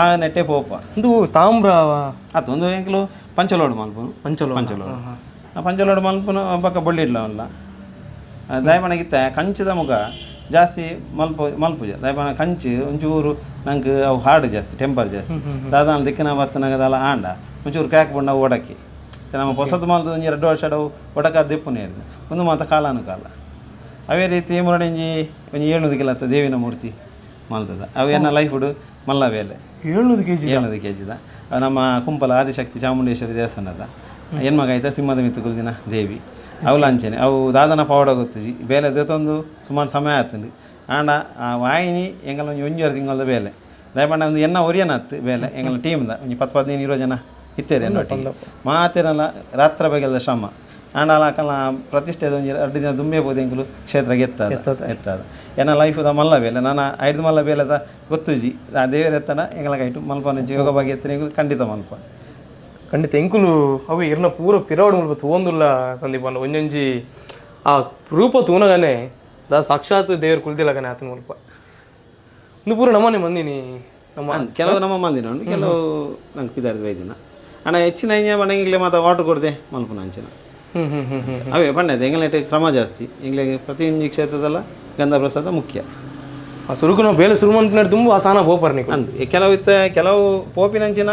ಆ ನೆಟ್ಟೆ ಪೋಪ. ಒಂದು ತಾಮ್ರ ಅದೊಂದು ಎಂಕ್ಲು ಪಂಚಲೋಡು ಮಲ್ಪು. ಪಂಚಲೋಡು. ಪಂಚಲೋಡು. ಆ ಪಂಚಲೋಡು ಮಲ್ಪುನು ಬಕ್ಕ ಬೊಳ್ಳಿಡ್ಲ ಅವಲ್ಲ ದಯಮಣಗಿತ್ತ ಕಂಚದ ಮುಗ ಜಾಸ್ತಿ ಮಲ್ಪ ಮಲ್ಪುಜ. ದಯಮಣ ಕಂಚು ಒಂಚೂರು ನಂಗೆ ಅವು ಹಾರ್ಡ್ ಜಾಸ್ತಿ ಟೆಂಪರ್ ಜಾಸ್ತಿ. ದಾದಾನ ದಿಕ್ಕಿನ ಬತ್ತನಗದಲ್ಲ ಆಂಡ. ಒಂಚೂರು ಕ್ರ್ಯಾಕ್ ಬಂಡ ಒಡಕಿ. ನಮ್ಮ ಹೊಸದು ಮಲ್ದ ಒಂಜಿ ಎರಡು ವರ್ಷ ಅಡವು ಒಡಕ ದಿಪ್ಪುನ ಹೇಳಿದೆ. ಒಂದು ಮಾತ ಕಾಲಾನು ಕಾಲ ಅವೇ ರೀತಿ ಮುರಡಿಂಜಿ ಒಂಜಿ ಏಳು ಕಿಲತ್ತ ದೇವಿನ ಮೂರ್ತಿ ಮಲ್ತದ ಅವು ಏನ ಲೈಫ್ ಮಲ್ಲ ಬೇಲೆ ಏಳ್ನೂರು ಕೆ ಜಿ ಏಳ್ನೂರು ಕೆ ಜಿದ ನಮ್ಮ ಕುಂಪಲ ಆದಿಶಕ್ತಿ ಚಾಮುಂಡೇಶ್ವರಿ ದೇವಸ್ಥಾನದ ಹೆಣ್ಮಗಾಯ್ತ ಸಿಂಹದ ಮಿತ್ತು ಕುಲ್ದಿನ ದೇವಿ ಅವು ಲಾಂಚನೆ ಅವು ದಾದನ ಪೌಡ ಗೊತ್ತುಜಿ ಬೇಲೆ ದೇತೊಂದು ಸುಮಾರು ಸಮಯ ಆತಂಡು ಆಂಡ ಆ ವಾಯಿನಿ ಎಂಗಲ ಒಂಜಿ ಒಂಜೂವರೆ ತಿಂಗಳದ ಬೇಲೆ ದಯಪಂಡ ಒಂದು ಎನ್ನ ಒರಿಯನ ಹತ್ತು ಬೇಲೆ ಎಂಗಲ ಟೀಮ್ದ ಒಂಜಿ ಪತ್ತು ಪದಿನೈದು ಇರೋ ಜನ ಇತ್ತೇರಿ ಮಾತೇನಲ್ಲ ರಾತ್ರ ಬಗೆಲ್ಲ ಶ್ರಮ ಆಂಡ ಅಲ್ಲ ಪ್ರತಿಷ್ಠೆ ಒಂಜಿ ಎರಡು ದಿನ ದುಂಬೆ ಕ್ಷೇತ್ರ ಗೆತ್ತದ ಎತ್ತದ ಎನ್ನ ಲೈಫ್ದ ಮಲ್ಲ ಬೇಲೆ ನಾನು ಐದು ಮಲ್ಲ ಬೇಲೆದ ಗೊತ್ತುಜಿ ಆ ದೇವರ ಎತ್ತಡ ಎಂಗಲ ಕೈಟು ಮಲ್ಪ ಯೋಗ ಬಗ್ಗೆ ಎತ್ತನೆ ಖಂಡಿತ ಮಲ್ಪ ಖಂಡಿತ ಎಂಕುಲು ಅವು ಇರ್ನ ಪೂರ ಪಿರಾವಡ್ ಮುಲ್ಪ ತೋಂದುಲ್ಲ ಸಂದೀಪ ಒಂಜೊಂಜಿ ಆ ರೂಪ ತೂನಗನೆ ದಾ ಸಾಕ್ಷಾತ್ ದೇವ್ರ ಕುಲ್ದಿಲ್ಲಗನೆ ಆತನ ಮುಲ್ಪ. ಇನ್ನು ಪೂರ ನಮ್ಮನೆ ಮಂದಿನಿ ನಮ್ಮ ಕೆಲವು ನಮ್ಮ ಮಂದಿನ ಕೆಲವು ನಂಗೆ ಪಿದಾರ್ದ ವೈದ್ಯನ. ಅಣ್ಣ ಹೆಚ್ಚಿನ ಮನೆಗೆ ಮಾತ್ರ ವಾಟರ್ ಕೊಡ್ದೆ ಮಲ್ಪನ ಅಂಚಿನ. ಹ್ಮ್ ಹ್ಮ್ ಅವೇ ಬಣ್ಣ ಎಂಗ್ಲೇಟ್ ಕ್ರಮ ಜಾಸ್ತಿ. ಎಂಗ್ಲಿಗೆ ಪ್ರತಿಯೊಂದು ಕ್ಷೇತ್ರದಲ್ಲ ಗಂಧ ಪ್ರಸಾದ ಮುಖ್ಯ. ಆ ಸುರುಕು ನಾವು ಬೇಲೆ ಸುರು ಮಂತ್ನಾಡು ತುಂಬ ಆ ಸಾನ ಬೋಪರ್ ನೀವು ಅಂದ್ ಕೆಲವು ಇತ್ತ ಕೆಲವು ಪೋಪಿನಂಚಿನ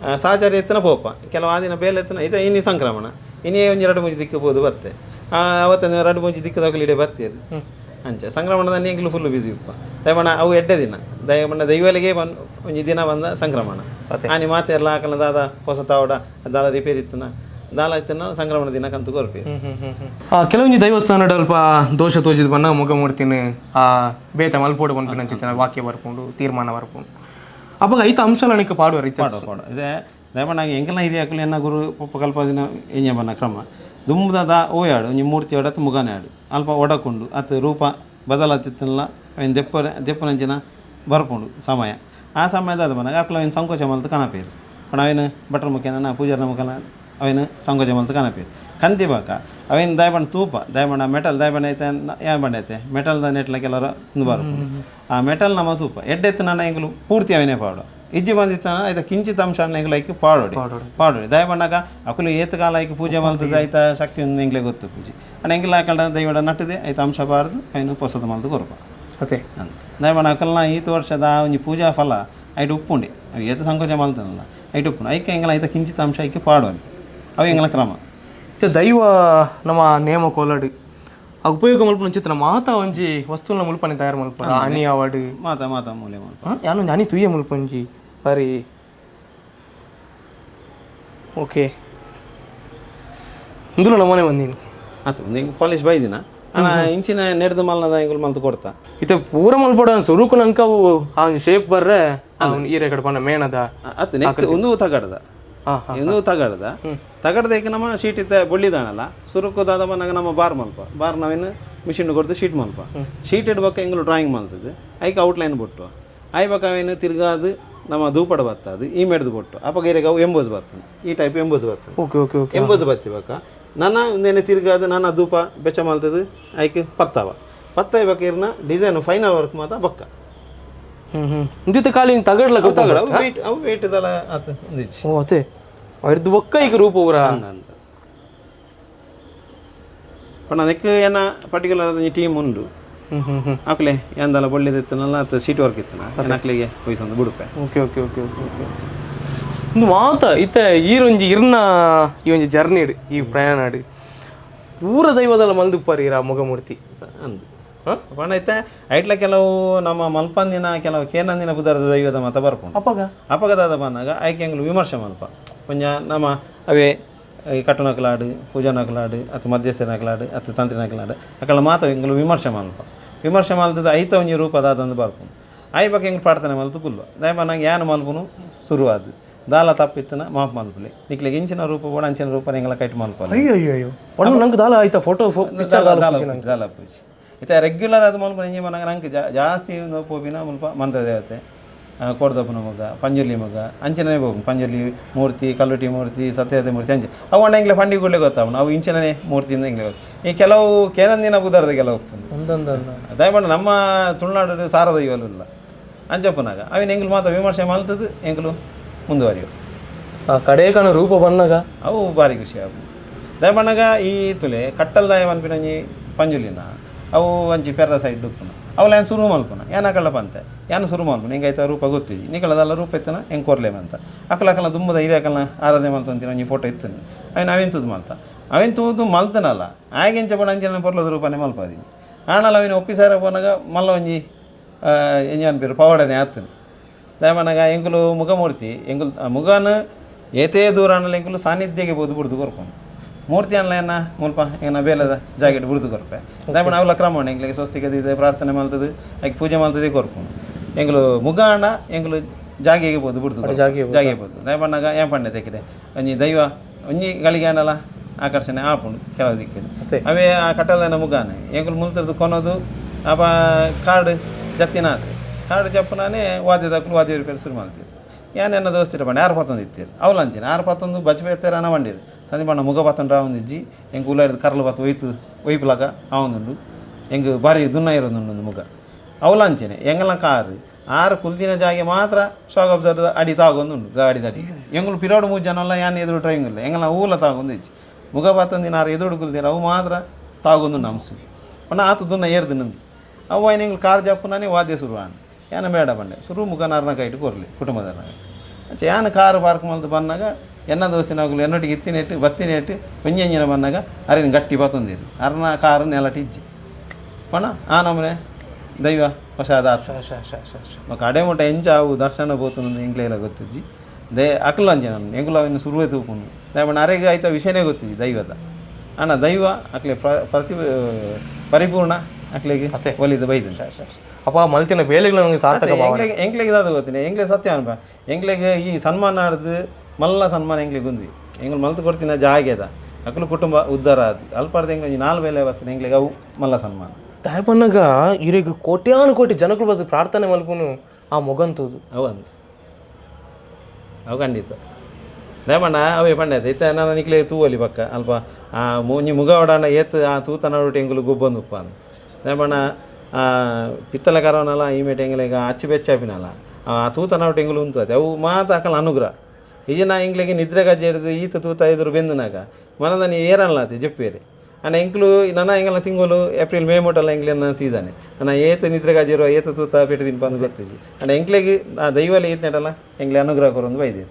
ಆ, ಎತ್ತಿನ ಎತ್ತನ ಪೋಪ ಕೆಲವು ಆದಿನ ಬೇಲೆ ಎತ್ತನ ಇದು ಇನ್ನಿ ಸಂಕ್ರಮಣ. ಇನ್ನೇ ಒಂದು ಎರಡು ಮುಂಜಿ ದಿಕ್ಕಬೋದು ಬತ್ತೆ. ಆ ಅವತ್ತಿನ ಎರಡು ಮೂಜಿ ದಿಕ್ಕದಾಗಲಿ ಇಡೀ ಬತ್ತೀರಿ ಅಂಚೆ ಸಂಕ್ರಮಣದ ಈಗಲೂ ಫುಲ್ ಬಿಸಿ ಇಪ್ಪ ದಯಮಣ ಅವು ಎಡ್ಡೆ ದಿನ. ದಯಮಣ್ಣ ದೈವಲಿಗೆ ಬಂದು ಒಂದು ದಿನ ಬಂದ ಸಂಕ್ರಮಣ. ಆನಿ ಮಾತೆ ಎಲ್ಲ ಹಾಕಲದಾದ ಹೊಸ ತಾವಡ ದಾಲ ರಿಪೇರಿ ಇತ್ತನ? ದಾಲ ಇತ್ತನ ಸಂಕ್ರಮಣ ದಿನ ಕಂತು ಕೊರ್ಪಿ. ಕೆಲವೊಂದು ದೈವಸ್ಥಾನ ಅಲ್ಪ ದೋಷ ತೋಜಿದ್ ಬಣ್ಣ ಮುಖ ಮೂಡ್ತೀನಿ ಆ ಬೇತ ಮಲ್ಪೋಡು ಬಂದು ಅಂಚಿತ್ತಿನ ವಾಕ್ಯ ಬರ್ಕೊಂಡು ತೀರ್ಮಾನ ಬರ್ಕೊಂಡು ಅವಾಗ ಐತ ಅಂಶಲ ಅಣಿಕ ಪಾಡುವ ರೀತಿ? ಪಾಡೋ ಪಾಡೋ ಇದೆ ದಯಮಾಡಿ ಎಂಕಲ್ನ ಹಿರಿಯಾಕಲು ಎನ್ನ ಗುರು ಪಪ್ಪ ಕಲ್ಪದಿನ ಎಂಜ ಬಣ್ಣ ಕ್ರಮ. ದುಂಬದ ಓಯಾಡು ಒಂಜಿ ಮೂರ್ತಿ ಒಡತ್ ಮುಗನೆ ಆಡು. ಅಲ್ಪ ಒಡಕೊಂಡು ಅತ್ ರೂಪ ಬದಲಾತಿತ್ತಲ್ಲ ಅವಿನ ದೆಪ್ಪ ದೆಪ್ಪನಂಚಿನ ಬರ್ಪುಂಡು ಸಮಯ. ಆ ಸಮಯದ ಅದು ಬಂದಾಗ ಅಕ್ಲ ಏನು ಸಂಕೋಚ ಮಲ್ತು ಕನಪೇರು ಪಣ ಅವಿನ ಭಟ್ರ ಮುಖೇನ ಪೂಜಾರ ಮುಖನ ಅವಿನ ಸಂಕೋಚ ಮಲ್ತು ಕನಪೇರು ಕಂತಿ ಬಾಕ ಅವೇನು ದಯಬಣ್ಣ ತೂಪ ದಯಬಣ್ಣ ಮೆಟಲ್ ದಯಬಣ್ಣ ಐತೆ ಯಾ ಬಣ್ಣ ಐತೆ? ಮೆಟಲ್ದ ನೆಟ್ಲ ಕೆಲವರು ಬಾರು ಆ ಮೆಟಲ್ ನಮ್ಮ ತೂಪ. ಎಡ್ಡೆತ್ತು ನನ್ನ ಎಂಗ್ಲು ಪೂರ್ತಿ ಅವನೇ ಪಾಡು. ಇಜ್ಜಿ ಬಂದಿತ್ತ ಆಯ್ತಾ ಕಿಂಚಿತ್ ಅಂಶ ಅಣ್ಣ ಐಕೆ ಪಾಡೋಡಿ. ಪಾಡೋಡಿ. ದಯಬಣ್ಣಾಗ ಅಕುಲು ಏತ ಕಾಲ ಐಕ್ ಪೂಜೆ ಮಲ್ತದ ಆಯ್ತಾ ಶಕ್ತಿ ಒಂದು ಎಂಗ್ಲೆ ಗೊತ್ತು ಪೂಜೆ. ಅಣ್ಣ ಎಂಗ್ಲ ಹಾಕೊಂಡ ದೈವಡ ನಟ್ಟಿದೆ ಆಯ್ತಾ ಅಂಶ ಬಾರ್ದು ಅವನು ಪೊಸದ ಮಲ್ತು ಕೊರಪ ಓಕೆ ಅಂತ. ದಯಬಣ್ಣ ಅಕಲ್ನ ಈತ ವರ್ಷದ ಒಂಜಿ ಪೂಜಾ ಫಲ ಐಟ್ ಉಪ್ಪುಂಡಿ. ಅವು ಏತ ಸಂಕೋಚ ಮಲ್ತನಲ್ಲ ಐಟು ಉಪ್ಪುಂಡು. ಐಕೆ ಎಂಗಲ ಐತ ಕಿಂಚಿತ್ ಅಂಶ ಐಕೆ ಪಾಡೋಲಿ ಅವು ಎಂಗಲ ಕ್ರಮ ಇತ್ತೆ ದೈವ ನಮ್ಮ ನೇಮ ಕೋಲಾಡಿ. ಆ ಉಪಯೋಗ ಮಲ್ಪನ ಚಿತ್ರ ಮಾತ ಒಂಜಿ ವಸ್ತುನ ಮುಲ್ಪನೆ ತಯಾರು ಮಲ್ಪ ಅನಿ ಅವಾರ್ಡ್. ಮಾತ ಮಾತ ಮೂಲೆ ಮಲ್ಪ ಯಾನೊಂದು ಅನಿ ತುಯ್ಯ ಮುಲ್ಪಂಜಿ. ಬರಿ. ಓಕೆ. ಇಂದುಲ ನಮ್ಮನೆ ಬಂದೀನಿ. ಆತು ಒಂದು ಕಾಲೇಜ್ ಬೈದಿನ? ಅಣ್ಣ ಇಂಚಿನ ನೆಡ್ದು ಮಲ್ನದ ಇಂಗುಲ್ ಮಲ್ತು ಕೊಡ್ತಾ? ಇತ್ತೆ ಪೂರ ಮಲ್ಪಡ ಸುರುಕು ನಂಕ ಅವು ಆ ಶೇಪ್ ಬರ್ರೆ ಈ ಪಂಡ ಮೇಣದ. ಅತ್ತು ನೆಕ್ ಒಂದು ತಗಡ್ದ? ಹಾ ತಗಡದ ತಗಡ್ದಕ್ಕೆ ನಮ್ಮ ಶೀಟ್ ಇತ್ತ ಬೊಳ್ಳಿದಾಣಲ್ಲ ಸುರುಕುದಾದ ಬಂದಾಗ ನಮ್ಮ ಬಾರ್ ಮಲ್ಪ. ಬಾರ್ ನಾವೇನು ಮಿಷಿನ್ ಕೊಡ್ದು ಶೀಟ್ ಮಲ್ಪ. ಶೀಟ್ ಇಡ್ಬೇಕು ಎಂಗ್ಲು ಡ್ರಾಯಿಂಗ್ ಮಲ್ತದ್ದು ಐಕ್ ಔಟ್ಲೈನ್ ಬಿಟ್ಟು. ಐಬಕ ಅವೇನು ತಿರ್ಗಾದು ನಮ್ಮ ದೂಪಡ ಬತ್ತದು ಈ ಮೆಡ್ದು ಬಿಟ್ಟು. ಅಪ್ಪ ಗೈರೆಗೆ ಅವು ಎಂಬೋಸ್ ಬರ್ತದೆ. ಈ ಟೈಪ್ ಎಂಬೋಸ್ ಬರ್ತದೆ. ಓಕೆ ಓಕೆ ಓಕೆ ಎಂಬೋಸ್ ಬತ್ತಿಬೇಕ? ನನ್ನ ನೆನೆ ತಿರ್ಗಾದ ನನ್ನ ಧೂಪ ಬೆಚ್ಚ ಮಲ್ತದು ಐಕೆ ಪತ್ತಾವ. ಪತ್ತ ಇರ್ನ ಡಿಸೈನ್ ಫೈನಲ್ ವರ್ಕ್ ಮಾತ ಬಕ್ಕ ಹ್ಮ್ ಹ್ಮ್. ಇಂದಿತ್ತ ಕಾಲಿನ ತಗಡ್ಲ ತಗಡ ಅವು ವೆಯ್ಟ್ ಅವು ವೆಯ್ಟ್ ಇದೆಲ್ಲ ಆತ ಓ ಅದೇ. ಅಡ್ದು ಬೊಕ್ಕ ಈಗ ರೂಪ ಊರ. ಅಂದ ಅಂತ ಪಣ ಅದಕ್ಕೆ ಏನ ಪರ್ಟಿಕ್ಯುಲರ್ ಒಂಜಿ ಟೀಮ್ ಉಂಡು. ಆಕ್ಲೆ ಎಂದಲ್ಲ ಬೊಳ್ಳಿದಿತ್ತನಲ್ಲ ಅತ್ತ ಸೀಟ್ ವರ್ಕ್ ಇತ್ತನ ಅಕ್ಲಿಗೆ ಹೊಯ್ಸೊಂದು ಬಿಡುಪೆ. Okay okay okay okay okay ಒಂದು ಮಾತ ಇತ್ತೆ ಈರೊಂಜಿ ಇರ್ನ ಈ ಒಂಜಿ ಜರ್ನಿ ಈ ಪ್ರಯಾಣ ಪೂರ ದೈವದಲ್ಲ ಮಲ್ದುಪ್ಪಾರಿ ಇರ ಮುಗಮೂರ್ತಿ ಅಂದು. ಪಣ ಐತೆ ಐಟ್ಲ ಕೆಲವು ನಮ್ಮ ಮಲ್ಪಂದಿನ ಕೆಲವು ಕೇನಂದಿನ ಬುಧಾರದ ದೈವದ ಮತ ಬರ್ಕೊಂಡು ಅಪಗ ಅಪಗದಾದ ಬಂದಾಗ ಆಯ್ಕೆಂಗಳು ವಿಮರ್ಶೆ ಮಲ್ಪ. ಪುಂಜ ನಮ್ಮ ಅವೇ ಈ ಕಟ್ಟು ನಕಲಾಡು ಪೂಜಾ ನಕಲಾಡು ಅಥವಾ ಮಧ್ಯಸ್ಥ ನಕಲಾಡು ಅಥವಾ ತಂತ್ರಿ ನಕಲಾಡು ಅಕಲ ಮಾತ ಹಿಂಗ್ಲು ವಿಮರ್ಶೆ ಮಲ್ಪ. ವಿಮರ್ಶೆ ಮಲ್ತದ ಐತ ಒಂಜಿ ರೂಪದಾದಂದು ಬರ್ಪುನು ಆಯ್ ಬಗ್ಗೆ ಹೆಂಗೆ ಪ್ರಾರ್ಥನೆ ಮಲ್ತು ಕುಲ್ವ ದಯಮ ನಂಗೆ ಯಾನು ಮಲ್ಪುನು? ಶುರುವಾದ ದಾಲ ತಪ್ಪಿತ್ತನ ಮಾಪ್ ಮಲ್ಪಲಿ. ನಿಕ್ಲಿಗೆ ಇಂಚಿನ ರೂಪ ಕೂಡ ಅಂಚಿನ ರೂಪ ಎಂಗಳ ಕೈಟ್ ಮಲ್ಪಲ್ಲ. ಅಯ್ಯೋ ಅಯ್ಯೋ ನಂಗೆ ದಾಲ ಆಯ್ತಾ? ಫೋಟೋ ದಾಲ ದಾಲ ಪೂಜೆ. ಇತ್ತೆ ರೆಗ್ಯುಲರ್ ಅದು ಮಲ್ಪ ಎಂಜಿ ಮನಗ ನಂಗೆ ಜಾ- ಜಾಸ್ತಿ ಪೋಪಿನ ಮುಲ್ಪ ಮಂತ್ರ ದೇವತೆ ಆ, ಕೋಡ್ದಪ್ಪನ ಮಗ ಪಂಜುರ್ಲಿ ಮಗ ಅಂಚನೇ ಹೋಗಿ ಪಂಜುರ್ಲಿ ಮೂರ್ತಿ ಕಲ್ಲುಟಿ ಮೂರ್ತಿ ಸತ್ಯದ ಮೂರ್ತಿ ಅಂಚೆ ಅವು ಎಂಗ್ಲೆ ಪಂಡಿಗೆ ಕೂಡಲೇ ಗೊತ್ತಾವ ಅವು ಇಂಚಿನೇ ಮೂರ್ತಿಯಿಂದ ಎಂಗ್ಲೆ ಗೊತ್ತು ಈ ಕೆಲವು ಕೇನಂದಿನ ಬುದ್ಧಾರ್ದ ಕೆಲವು ದಯಮಾಡಿ ನಮ್ಮ ತುಳುನಾಡು ಸಾರದ ಇವಲ್ಲ ಅಂಜಪ್ಪನಾಗ ಅವಿನ ಎಂಗ್ಲು ಮಾತ್ರ ವಿಮರ್ಶೆ ಮಾಡ್ತದ್ದು ಎಂಗ್ಲು ಮುಂದುವರಿಯು. ಆ ಕಡೆ ಕಣ ರೂಪ ಬಂದಾಗ? ಅವು ಭಾರಿ ಖುಷಿ ಆಗ ದಯಮಾಡಾಗ ಈ ತುಲೆ ಕಟ್ಟಲ್ ದಯ ಅನ್ಪಿನಂಜಿ ಪಂಜುಲಿನ ಅವು ಒಂಚಿ ಪೆರ್ರ ಸೈಡ್ ಡುಪ್ಪುನ ಅವಲ್ಲ ಏನು ಶುರು ಮಲ್ಪುನ? ಏನಕಲ್ಲ ಪಂತೆ? ಏನು ಶುರು ಮಲ್ಪುನ? ಆಯ್ತಾ ರೂಪ ಗೊತ್ತಿಜಿ ನಿಕಲದಲ್ಲ ರೂಪ ಇತ್ತನ ಹೆಂಗೆ ಕೊರ್ಲೇಮಂತ ಅಕ್ಕಲ ಅಕ್ಕಲ ದುಂಬದ ಹಿರಿಯಕಲ್ನ ಆರಾಧನೆ ಮಲ್ತ ಅಂತೀನಿ ಒಂಜಿ ಫೋಟೋ ಇತ್ತನು ಅವನು ತೂದು ಮಲ್ತ ತೂದು ಮಲ್ತನಲ್ಲ. ಆಗಿಂಚ ಬಣ ಅಂಚನ ಪೊರ್ಲದ ರೂಪನೇ ಮಲ್ಪಾದೀನಿ. ಆಣಲ್ಲ ಅವಿನ ಒಪ್ಪಿಸಾರ ಪೋನಾಗ ಮಲ್ಲ ಒಂಜಿ ಎಂಜಿ ಅನ್ಪಿರು, ಪವಾಡನೆ ಆತನು ದಯಮನಾಗ ಎಂಕುಲು ಮುಖಮೂರ್ತಿ ಎಂಕುಲು ಮುಗನ ಏತೇ ದೂರ ಅನ್ನಲ್ಲ ಎಂಕುಲು ಸಾನ್ನಿಧ್ಯಗೆ ಬೋದು, ಬಿಡ್ದು ಕೊರ್ಕೊಂಡು ಮೂರ್ತಿ ಅನ್ಲ ಏನ? ಮುಲ್ಪ ಏನ ಬೇಲದ ಜಾಗೆಟ್ ಬುರ್ದು ಕೊರ್ಪೆ. ದಯಮಾಡಿ ಅವಲ ಕ್ರಮ ಎಂಗ್ಲಿಗೆ ಸ್ವಸ್ತಿಕದಿದೆ ಪ್ರಾರ್ಥನೆ ಮಾಡ್ತದೆ ಆಯ್ಕೆ ಪೂಜೆ ಮಾಡ್ತದೆ ಕೊರ್ಪು. ಎಂಗ್ಲು ಮುಗ ಅಣ್ಣ ಎಂಗ್ಲು ಜಾಗೆಗೆ ಬೋದು ಬಿಡ್ದು ಜಾಗೆ ಬೋದು ದಯಮಣ್ಣಗ ಏನ್ ಪಂಡೆ ತೆಕ್ಕಿದೆ ಒಂಜಿ ದೈವ ಒಂಜಿ ಗಳಿಗೆ ಅನ್ನಲ್ಲ ಆಕರ್ಷಣೆ ಆಪುಂಡು ಕೆಲವು ದಿಕ್ಕಿದೆ. ಅವೇ ಆ ಕಟ್ಟಲನ ಮುಗಾನೆ. ಎಂಗ್ಲು ಮುಲ್ತರದು ಕೊನೋದು ಅಪ ಕಾರ್ಡ್ ಜತ್ತಿನಾದ ಕಾರ್ಡ್ ಜಪ್ಪನಾನೆ ವಾದ್ಯದ ವಾದ್ಯ ರಿಪೇರಿ ಶುರು ಮಾಡ್ತೀರಿ ಏನೇನೋ ದೋಸ್ತಿರ ಬಣ್ಣ ಯಾರು ಪತ್ತೊಂದು ಇತ್ತೀರಿ. ಅವ್ಲು ಅಂಚಿನ ಯಾರು ಪತ್ತೊಂದು ಅನ್ನ ಬಂಡಿರು சந்திப்பா முக பாத்தன்றா வந்துச்சு எங்கள் உள்ள இருந்து கரல் பார்த்து வைத்து வைப்பிலாக்கா ஆவந்துண்டு எங்கள் ಭಾರಿ ದುನ್ನ ಇರೋದುಂಡು ಒಂದು ಮುಗ ಅವಲಾಂಚನೆ ಹೆಂಗಲ ಕಾರು, ಆರು ಕುಲ್ದಿನ ಜಾಗೆ ಮಾತ್ರ ಸ್ವಾಗ ಅಬ್ಸರ್ದ ಅಡಿ ತಾಗೊಂದುಂಡು ಗಾಡಿ ದಡಿ. ಎಂಗಳು ಪಿರೋಡು ಮೂರು ಜನ ಎಲ್ಲ ಎದುರು ಡ್ರೈವಿಂಗ್ ಎಂಗಲ ಊಲ ತಾಗೊಂದು ಇಚ್ಚಿ ಮುಗ ಬಾತಂದಿನ ಆರು ಎದುರು ಕುಲ್ದಿರ ಅವು ಮಾತ್ರ ತಾಗೊಂದು ನಮಸು. ಅಣ್ಣ ಆತು ದುನ್ನ ಏರ್ದು ನಂದು ಅವ ಏನೆಂಗಳು ಕಾರ್ ಜಪ್ಪುನಾನೆ ವಾದ್ಯ ಸುರುವಾನ. ಏನ ಬೇಡ ಬಂಡೆ, ಸುರು ಮುಗ ನಾರ್ನ ಕೈಟು ಕೊರ್ಲಿ ಕುಟುಂಬದ ಆಚೆ ಏನು ಕಾರು ಪಾರ್ಕ್ ಮಲ್ದು ಬಂದಾಗ ಎನ್ನ ದೋಸೆನಾಗಲು ಎನ್ನೊಟ್ಟಿಗೆ ಇತ್ತಿನೇಟು ಬತ್ತಿನೇಟು ಒಂಜಂಜನ ಬನ್ನಾಗ ಅರಿನ ಗಟ್ಟಿ ಬತ್ತೊಂದಿರು ಅರ್ನ ಕಾರು ನೆಲಟಿ ಇಜ್ಜಿ ಪಣ? ಆ ನಮ್ಮನೆ ದೈವ ಪ್ರಸಾದ ಹೊಸದ ಅಡೆ ಮುಟ ಎಂಚ ಅವು ದರ್ಶನ ಬೋತನೊಂದು ಎಂಗ್ಲೆಲ್ಲ ಗೊತ್ತಿಜ್ಜಿ. ದೇ ಅಕ್ಲಂಜೆ ನಾನು ಎಂಗುಲವನ್ನು ಸುರುವೆ ತೂಪುನು ದಯಮಾಡಿ ಅರೆಗೆ ಆಯ್ತ ವಿಷಯನೇ ಗೊತ್ತಿಜ್ಜಿ ದೈವದ. ಅಣ್ಣ ದೈವ ಅಕ್ಲೆ ಪ್ರತಿ ಪರಿಪೂರ್ಣ ಅಕ್ಲೆಗೆ ಒಲಿದ ಬೈದ. ಅಪ್ಪ ಮಲ್ತಿನ ಬೇಲೆಗಳು ನನಗೆ ಸಾರ್ಥಕ ಎಂಗ್ಲೆಗೆ ಇದಾದ ಗೊತ್ತಿಲ್ಲ. ಎಂಗ್ಲೆ ಸತ್ಯ ಅನ್ಪ. ಎಂಗ್ಲೆಗೆ ಈ ಸನ್ಮಾನ ಆಡ್ದು ಮಲ್ಲ ಸನ್ಮಾನ ಎಂಗ್ಲಿಗೆ ಗುಂದಿ ಎಂಗ್ಲು ಮಲ್ತು ಕೊಡ್ತಿನ ಜಾಗೆದ ಅಕ್ಕಲು ಕುಟುಂಬ ಉದ್ದಾರ ಆದ್ ಅಲ್ಪಾರ್ದ ಎಂಗ್ಲ ನಾಲ್ ಬೇಲೆ ಬರ್ತೀನಿ ಎಂಗ್ಲಿಗೆ ಅವು ಮಲ್ಲ ಸನ್ಮಾನ. ತಾಯ್ಪನ್ನಗ ಇರಿಗೆ ಕೋಟ್ಯಾನು ಕೋಟಿ ಜನಗಳು ಬಂದು ಪ್ರಾರ್ಥನೆ ಮಲ್ಪನು ಆ ಮೊಗಂತದು. ಅವಂದು ಅವು ಖಂಡಿತ. ದಯಮಣ್ಣ ಅವೇ ಪಂಡ ಇತ್ತ ನಾನು ನಿಕ್ಲೆ ತೂವಲಿ ಪಕ್ಕ. ಅಲ್ಪ ಆ ಮುಂಜಿ ಮುಗ ಒಡಾಂಡ ಏತ್ ಆ ತೂತ ನಡುಟು ಎಂಗುಲು ಅಂದ್ ದಯಮಣ್ಣ ಆ ಪಿತ್ತಲ ಕರವನಲ್ಲ ಈ ಮೇಟ್ ಎಂಗ್ಲ ಈಗ ಅಚ್ಚು ಬೆಚ್ಚಾಪಿನಲ್ಲ ಆ ತೂತ ನಡುಟು ಎಂಗುಲು ಅದೇ ಅವು ಮಾತಾಕಲ್ಲ ಅಕಲ್ ಅನುಗ್ರಹ. ಈಗ ನಾ ಇಂಗ್ಲಿಗೆ ನಿದ್ರೆ ಗಜ್ಜೆರ್ದು ಈತ ತೂತ ಇದ್ರು ಬೆಂದನಾಗ. ಮನದ ನೀ ಏರನ್ಲಾತಿ ಜಪ್ಪೇರಿ ಅಣ್ಣ ಎಂಕ್ಲು ನನ್ನ ಎಂಗಲ ತಿಂಗಳು ಏಪ್ರಿಲ್ ಮೇ ಮೂಟಲ್ಲ ಇಂಗ್ಲಿ ನನ್ನ ಸೀಸನೆ. ಅಣ್ಣ ಏತ ನಿದ್ರೆ ಗಜ್ಜೆರುವ ಏತ ತೂತ ಪೆಟ್ಟು ತಿನ್ಪ ಬಂದು ಗೊತ್ತಿಜಿ ಅಣ್ಣ ಎಂಕ್ಲಿಗೆ ಆ ದೈವಲ್ಲಿ ಏತ್ನೆಟಲ್ಲ ಎಂಗ್ಲೆ ಅನುಗ್ರಹ ಕೊರೊಂದು ಬೈದೇನು.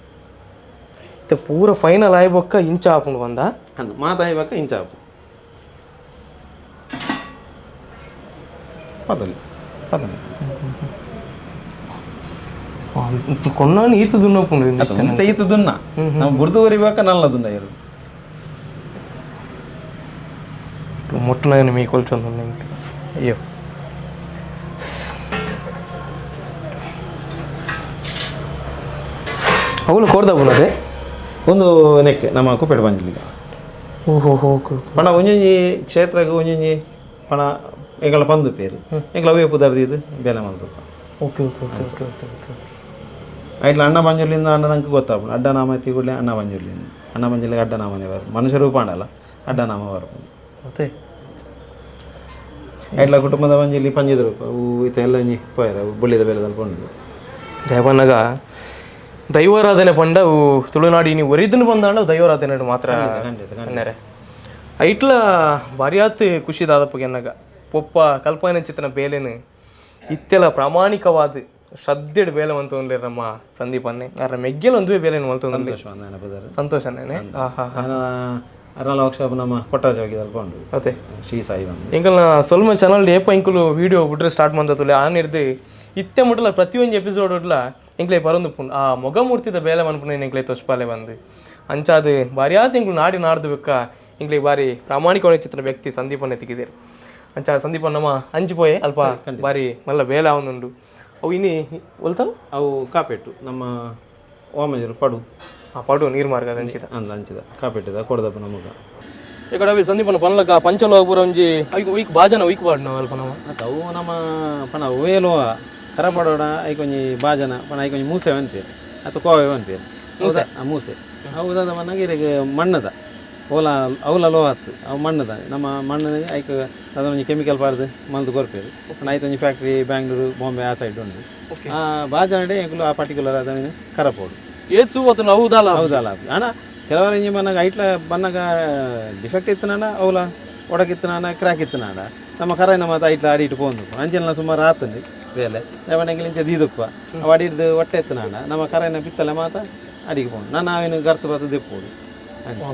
ಇತ್ತೆ ಪೂರ ಫೈನಲ್ ಆಯ್ಬೊಕ್ಕ ಇಂಚ ಹಾಕೊಂಡು ಬಂದ? ಅಂದ್ ಇಂಚ ಹಾಕು. ಪದಲಿ ಪದಲಿ. ಕೊನ್ನಾನು ಈತ ದುನ್ನಪ್ಪುಂಡು ಮತ್ತೆ ಈತು ದುನ್ನ ನಾವು ಗುರ್ದು ಉರಿಬೇಕ ನಲ್ಲ ದುನ್ನ ಇರು ಮುಟ್ಟನಾಗ ಮೀ ಕೊಲ್ಚೊಂದು ನಿಂತು ಅಯ್ಯೋ. ಅವಳು ಕೊಡ್ದ ಬುನದೆ ಒಂದು ನೆಕ್ಕೆ ನಮ್ಮ ಕುಪ್ಪೆಟ್ ಬಂದಿಲ್ಲ ಓಹೋ ಓಕೆ ಪಣ ಒಂಜೊಂಜಿ ಕ್ಷೇತ್ರಕ್ಕೆ ಒಂಜೊಂಜಿ ಪಣ ಎಂಗಳ ಪಂದು ಪೇರು. ಎಂಗಳ ಅವೇ ಪುದರ್ದಿದ್ದು ಬೇಲೆ ಮಲ್ತಪ್ಪ okay okay okay okay okay. ಐಟ್ಲ ಅಣ್ಣ ಪಂಜುರ್ಲಿಂದ ಅಣ್ಣ ನಂಗೆ ಗೊತ್ತಾಪು ಅಡ್ಡ ನಾಮ ಎತ್ತಿ ಕೂಡಲೇ ಅಣ್ಣ ಪಂಜುರ್ಲಿಂದ ಅಣ್ಣ ಪಂಜುರ್ಲಿಗೆ ಅಡ್ಡ ನಾಮನೇ ಬರು ಮನುಷ್ಯ ರೂಪ ಅಣ್ಣಲ್ಲ ಅಡ್ಡ ನಾಮ ಬರು ಮತ್ತೆ? ಐಟ್ಲ ಕುಟುಂಬದ ಪಂಜುರ್ಲಿ ಪಂಜಿದ್ರು ಹೂ ಈತ ಎಲ್ಲ ಬಳ್ಳಿದ ಪೋಯರ ಬುಳ್ಳಿದ ಬೇಲೆದಲ್ಲಿ ಬಂದು ದೇವನಾಗ ದೈವಾರಾಧನೆ ಪಂಡ ಅವು ತುಳುನಾಡಿ ನೀವು ಒರಿದನು ಬಂದಾಂಡ ದೈವಾರಾಧನೆ ಮಾತ್ರ ಅನ್ನರೆ. ಐಟ್ಲ ಭಾರಿಯಾತ್ ಖುಷಿ ದಾದಪ್ಪಗೆ ಎನ್ನಗ ಪೊಪ್ಪ ಕಲ್ಪನೆ ಚಿತ್ರನ ಬೇಲೆನು ಇತ್ತೆಲ ಪ್ರಾಮಾಣಿಕವಾದ ಶ್ರದ್ಧೆಡ್ ಬೇಲೆ ಮಂತೊಂಡ್ಲೆ ನಮ್ಮ ಸಂದೀಪ್ ಅನ್ನೆ. ಅರ ಮೆಗ್ಗೆಲ್ ಒಂದುವೆ ಬೇಲೆ ಮಂತೊಂದು ಸಂತೋಷ ನೆನಪದಾರೆ ಸಂತೋಷನೇನೆ ಹಾ ಹಾ ನಾನು ಅರಲ್ಲ ವರ್ಕ್ಶಾಪ್ ನಮ್ಮ ಕೊಟ್ಟಾಜ ಹೋಗಿದಲ್ಲಿ ಬಂದು ಅದೇ. ಶ್ರೀ ಸಾಯಿ ಬಂದು. ಎಂಕಲ್ನ ಸೊಲ್ಮ ಚಾನಲ್ ಏಪ ಇಂಕಲು ವಿಡಿಯೋ ಬಿಟ್ರೆ ಸ್ಟಾರ್ಟ್ ಮಂತತುಲೆ ಆ ನಿರ್ದಿ ಇತ್ತೆ ಮುಟ್ಲ ಪ್ರತಿಯೊಂದು ಎಪಿಸೋಡ್ ಉಡ್ಲ ಇಂಕ್ಲೆ ಬರೋದು ಆ ಮೊಗ ಮೂರ್ತಿದ ಬೇಲೆ ಮನ್ಪುನ ಎಂಕ್ಲೆ ತೊಸ್ಪಾಲೆ ಬಂದು. ಅಂಚಾದು ಬಾರಿಯಾದ ಎಂಕ್ಲು ನಾಡಿ ನಾಡ್ದು ಬೇಕ. ಎಂಕ್ಲೆ ಬಾರಿ ಪ್ರಾಮಾಣಿಕವಾದ ಚಿತ್ರ ವ್ಯಕ್ತಿ ಸಂದೀಪನ್ನ ತೆಗಿದಿರು ಅಂಚ ಸಂದೀಪ ನಮ್ಮ ಅಂಚಿಪೋಯೆ ಅಲ್ಪ ಬಾರಿ ಮಲ್ಲ ಬೇಲೆ ಅವನುಂಡು ಅವು ಇನ್ನಿ ಒಲ್ತಲ್ಲ ಅವು ಕಾಪೆಟ್ಟು ನಮ್ಮ ಓಮಜರು ಪಡು ಆ ಪಾಡು ನೀರು ಮಾರ್ಗ ಅಂಚಿದ ಅಂದ ಅಂಚಿದ ಕಾಪೆಟ್ಟಿದ ಕೊಡದಪ್ಪ ನಮಗ ఇక్కడ అవి సందీపన పనులక పంచలో పురంజి ఐకు వీక్ బాజన వీక్ పాడిన వాళ్ళ పనవ ಮತ್ತು ಅವು ನಮ್ಮ ಪಣ ಓವೇಲೋ ಕರಪಡೋಡ ಐಕೊಂಜಿ ಬಾಜನ ಪಣ ಐಕೊಂಜಿ ಮೂಸೆ ಅನ್ಪೇರು ಅಥವಾ ಕೋವೆ ಅನ್ಪೇರು ಮೂಸೆ ಮೂಸೆ ಹೌದಾದ ಮನ್ನಾಗ ಇರಿಗೆ ಮಣ್ಣದ ಓಲ ಅವಲ ಲೋ ಅವು ಮಣ್ಣದ ನಮ್ಮ ಮಣ್ಣಿಗೆ ಐಕ ಅದೊಂದು ಕೆಮಿಕಲ್ ಪಾರ್ದು ಮಲ್ದು ಕೊರ್ಪೇರು. ಐತ ಒಂಜಿ ಫ್ಯಾಕ್ಟ್ರಿ ಬ್ಯಾಂಗ್ಳೂರು ಬಾಂಬೆ ಆ ಸೈಡ್ ಉಂಟು ಆ ಬಾಜನಡೆ ಎಂಕುಲು ಆ ಪರ್ಟಿಕ್ಯುಲರ್ ಅದನ್ನು ಕರಪೋಡು. ಏಸು ಅತನ ಹೌದಲ್ಲ? ಹೌದಲ್ಲ. ಅಣ್ಣ ಕೆಲವರ ಇಂಜಿ ಬನ್ನಾಗ ಐಟ್ಲ ಬನ್ನಾಗ ಡಿಫೆಕ್ಟ್ ಇತ್ತನಾಡ ಅವಲ? ಒಡಗಿತ್ತನಾಡ ಕ್ರ್ಯಾಕ್ ಇತ್ತನಾಡ ನಮ್ಮ ಕರ ನಮ್ಮ ಐಟ್ಲ ಆಡಿಟ್ಟು ಪೋಂದು ಅಂಜಲ್ನ ಸುಮಾರು ಆತಂದು ಬೇಲೆ. ಯಾವಣೆಗೆ ಇಂಚ ದೀದಪ್ಪ ಅವು ಅಡಿಡ್ದು ಹೊಟ್ಟೆ ಎತ್ತನಾಡ ನಮ್ಮ ಕರೆನ ಬಿತ್ತಲೆ ಮಾತ ಅಡಿಗೆ ಪೋಂಡು ನಾನು ನಾವೇನು ಗರ್ತು ಬರ್ತದೆ ದೆಪ್ಪೋಡು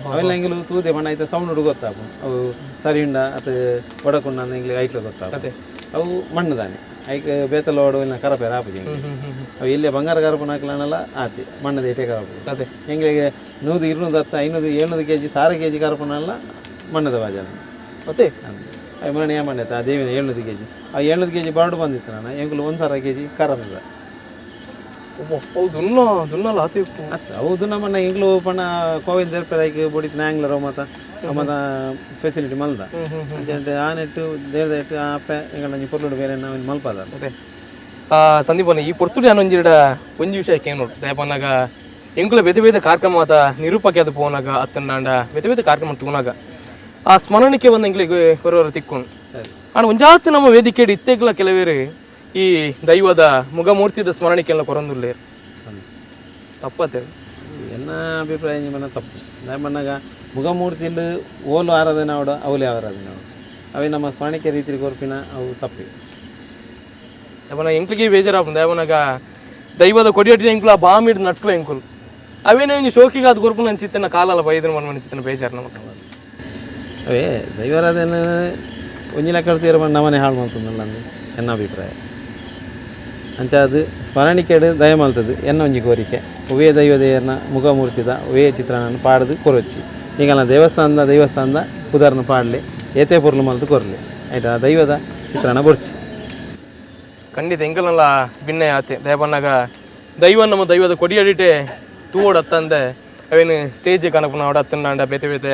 ಅವೆಲ್ಲ ಎಂಗಿಲು ತೂದೆ ಮಣ್ಣ ಆಯ್ತಾ ಸೌಂಡ್ ಹುಡುಗ ಗೊತ್ತಾಪು ಅವು ಸರಿ ಉಂಡ ಅಥವಾ ಒಡಕುಂಡ ಎಂಗ್ಲಿಗೆ ಐಟ್ಲ ಗೊತ್ತಾಪು ಅವು ಮಣ್ಣು ದಾನೆ ಐಕ ಬೇತಲ ಓಡು ಇಲ್ಲ ಕರಪೇರ ಆಪುಜಿ ಅವು ಇಲ್ಲೇ ಬಂಗಾರ ಕರಪು ನಾಲ್ಕಲನೆಲ್ಲ ಆತಿ ಮಣ್ಣದ ಏಟೆ ಕರಪು ಅದೇ. ನೂದು ಇರುನೂದು ಹತ್ತು ಐನೂರು ಏಳ್ನೂರು ಕೆ ಜಿ ಸಾರು ಕೆ ಜಿ ಕರಪುನೆಲ್ಲ ಮಣ್ಣದ ಬಾಜ ಮತ್ತೆ ಮಣ್ಣು ಏ ಮಣ್ಣೆ ಆ ದೇವಿನ ಏಳ್ನೂರು ಕೆ ಜಿ ಆ ಏಳ್ನೂರು ಕೆ ಜಿ ಬರ್ಡು ಬಂದಿತ್ತು ನಾನು ಹೆಂಗ್ಲು ಒಂದು ಸಾವಿರ ಕೆ ಜಿ ಕರದ ಅವು ದುನ್ನ ದುನ್ನಲ್ಲ ಅತಿ ಅತ್ತ ಹೌದು ನಮ್ಮನ್ನ ಎಂಗ್ಲು ಪಣ್ಣ ಕೋವಿಂದ ದೇರ್ಪೆರಾಯ್ಕೆ ಬಡಿತ ನ್ಯಾಂಗ್ಲರೋ ಮತ್ತ ಮತ್ತ ಫೆಸಿಲಿಟಿ ಮಲ್ದ. ಹ್ಮ್ ಆ ನೆಟ್ಟು ದೇರ್ದ ಇಟ್ಟು ಆ ಅಪ್ಪೆ ಎಂಗಳ ಪೊರ್ಲುಡು ಬೇರೆ ನಾವು ಮಲ್ಪದ. ಆ ಸಂದೀಪನ ಈ ಪೊರ್ತುಡಿ ಅನ್ನೊಂಜಿಡ ಒಂಜಿ ವಿಷಯಕ್ಕೆ ಏನು ದಯಪನ್ನಾಗ ಎಂಕುಲ ಬೇತೆ ಬೇತೆ ಕಾರ್ಯಕ್ರಮ ಆತ ನಿರೂಪಕ್ಕೆ ಅದು ಪೋನಾಗ ಅತ್ತನ್ನಾಂಡ ಬೇತೆ ಬೇತೆ ಕಾರ್ಯಕ್ರಮ ತೂನಾಗ. ಆ ಸ್ಮರಣಕ್ಕೆ ಬಂದ ಎಂಕ್ಲಿಗೆ ಬರೋರು ತಿಕ್ಕೊಂಡು ಆಣ ಒಂಜಾತ್ ನಮ್ಮ ವೇದಿಕೆ ಇತ್ತೆಗ್ಲ ಕೆಲವೇರು ಈ ದೈವದ ಮುಗಮೂರ್ತಿದ ಸ್ಮರಣಿಕೆಲ್ಲ ಕೊರೊಂದುಲ್ಲೇರು ತಪ್ಪತ್ತೇವೆ ಎನ್ನ ಅಭಿಪ್ರಾಯ ನಿಮ್ಮನ್ನ ತಪ್ಪು? ನಮ್ಮನ್ನಾಗ ಮುಗಮೂರ್ತಿಲು ಓಲು ಆರಾಧನೆ ಅವಡ ಅವಲೇ ಆರಾಧನೆ ಅವಡ ಅವೇ ನಮ್ಮ ಸ್ಮರಣಿಕೆ ರೀತಿ ಕೊರ್ಪಿನ ಅವು ತಪ್ಪಿ. ಅವನ ಎಂಕ್ಲಿಗೆ ಬೇಜಾರಾಪು ಯಾವನಾಗ ದೈವದ ಕೊಡಿಯಟ್ಟಿನ ಎಂಕುಲ ಬಾಮಿಡ್ ನಟ್ಟು ಎಂಕುಲ್. ಅವೇನೇ ಒಂಜಿ ಶೋಕಿಗೆ ಅದು ಕೊರ್ಪು ನನ್ನ ಚಿತ್ತನ ಕಾಲಲ್ಲ ಬೈದ್ರ ಮನ ಮನ ಚಿತ್ತನ ಬೇಜಾರು ನಮಗೆ. ಅವೇ ದೈವಾರಾಧನೆ ಒಂಜಿನ ತೀರ ನಮ್ಮನೆ ಹಾಳು ಮಾಡ್ತದಲ್ಲ ನನ್ನ ಅಭಿಪ್ರಾಯ. ಅಂಚ ಅದು ಸ್ಮರಣಿಕೆಡು ದಯ ಮಲ್ತದು, ಎನ್ನ ಒಂಜಿ ಕೋರಿಕೆ. ಒವೇ ದೈವದೇಯರ್ನ ಮುಖಮೂರ್ತಿದ ಒವೇ ಪಾಡ್ದು ಕೊರೊಚ್ಚಿ. ಈಗಲ್ಲ ದೇವಸ್ಥಾನದ ದೈವಸ್ಥಾನದ ಉದಾಹರಣೆ ಪಾಡಲಿ, ಏತೆ ಪೊರ್ಲು ಮಲ್ತು ಕೊರಲಿ. ಆಯ್ತಾ ದೈವದ ಚಿತ್ರಣ ಬೊರ್ಚಿ. ಖಂಡಿತ ಎಂಕಲ್ನಲ್ಲ ಭಿನ್ನ ಆತೆ. ದಯಪನ್ನಾಗ ದೈವ ನಮ್ಮ ದೈವದ ಕೊಡಿಯಡಿಟೆ ಅತ್ತಂದೆ, ಅವೇನು ಸ್ಟೇಜ್ ಕನಪನ ನಾವು ಅತ್ತಂಡ ಬೇತೆ ಬೇತೆ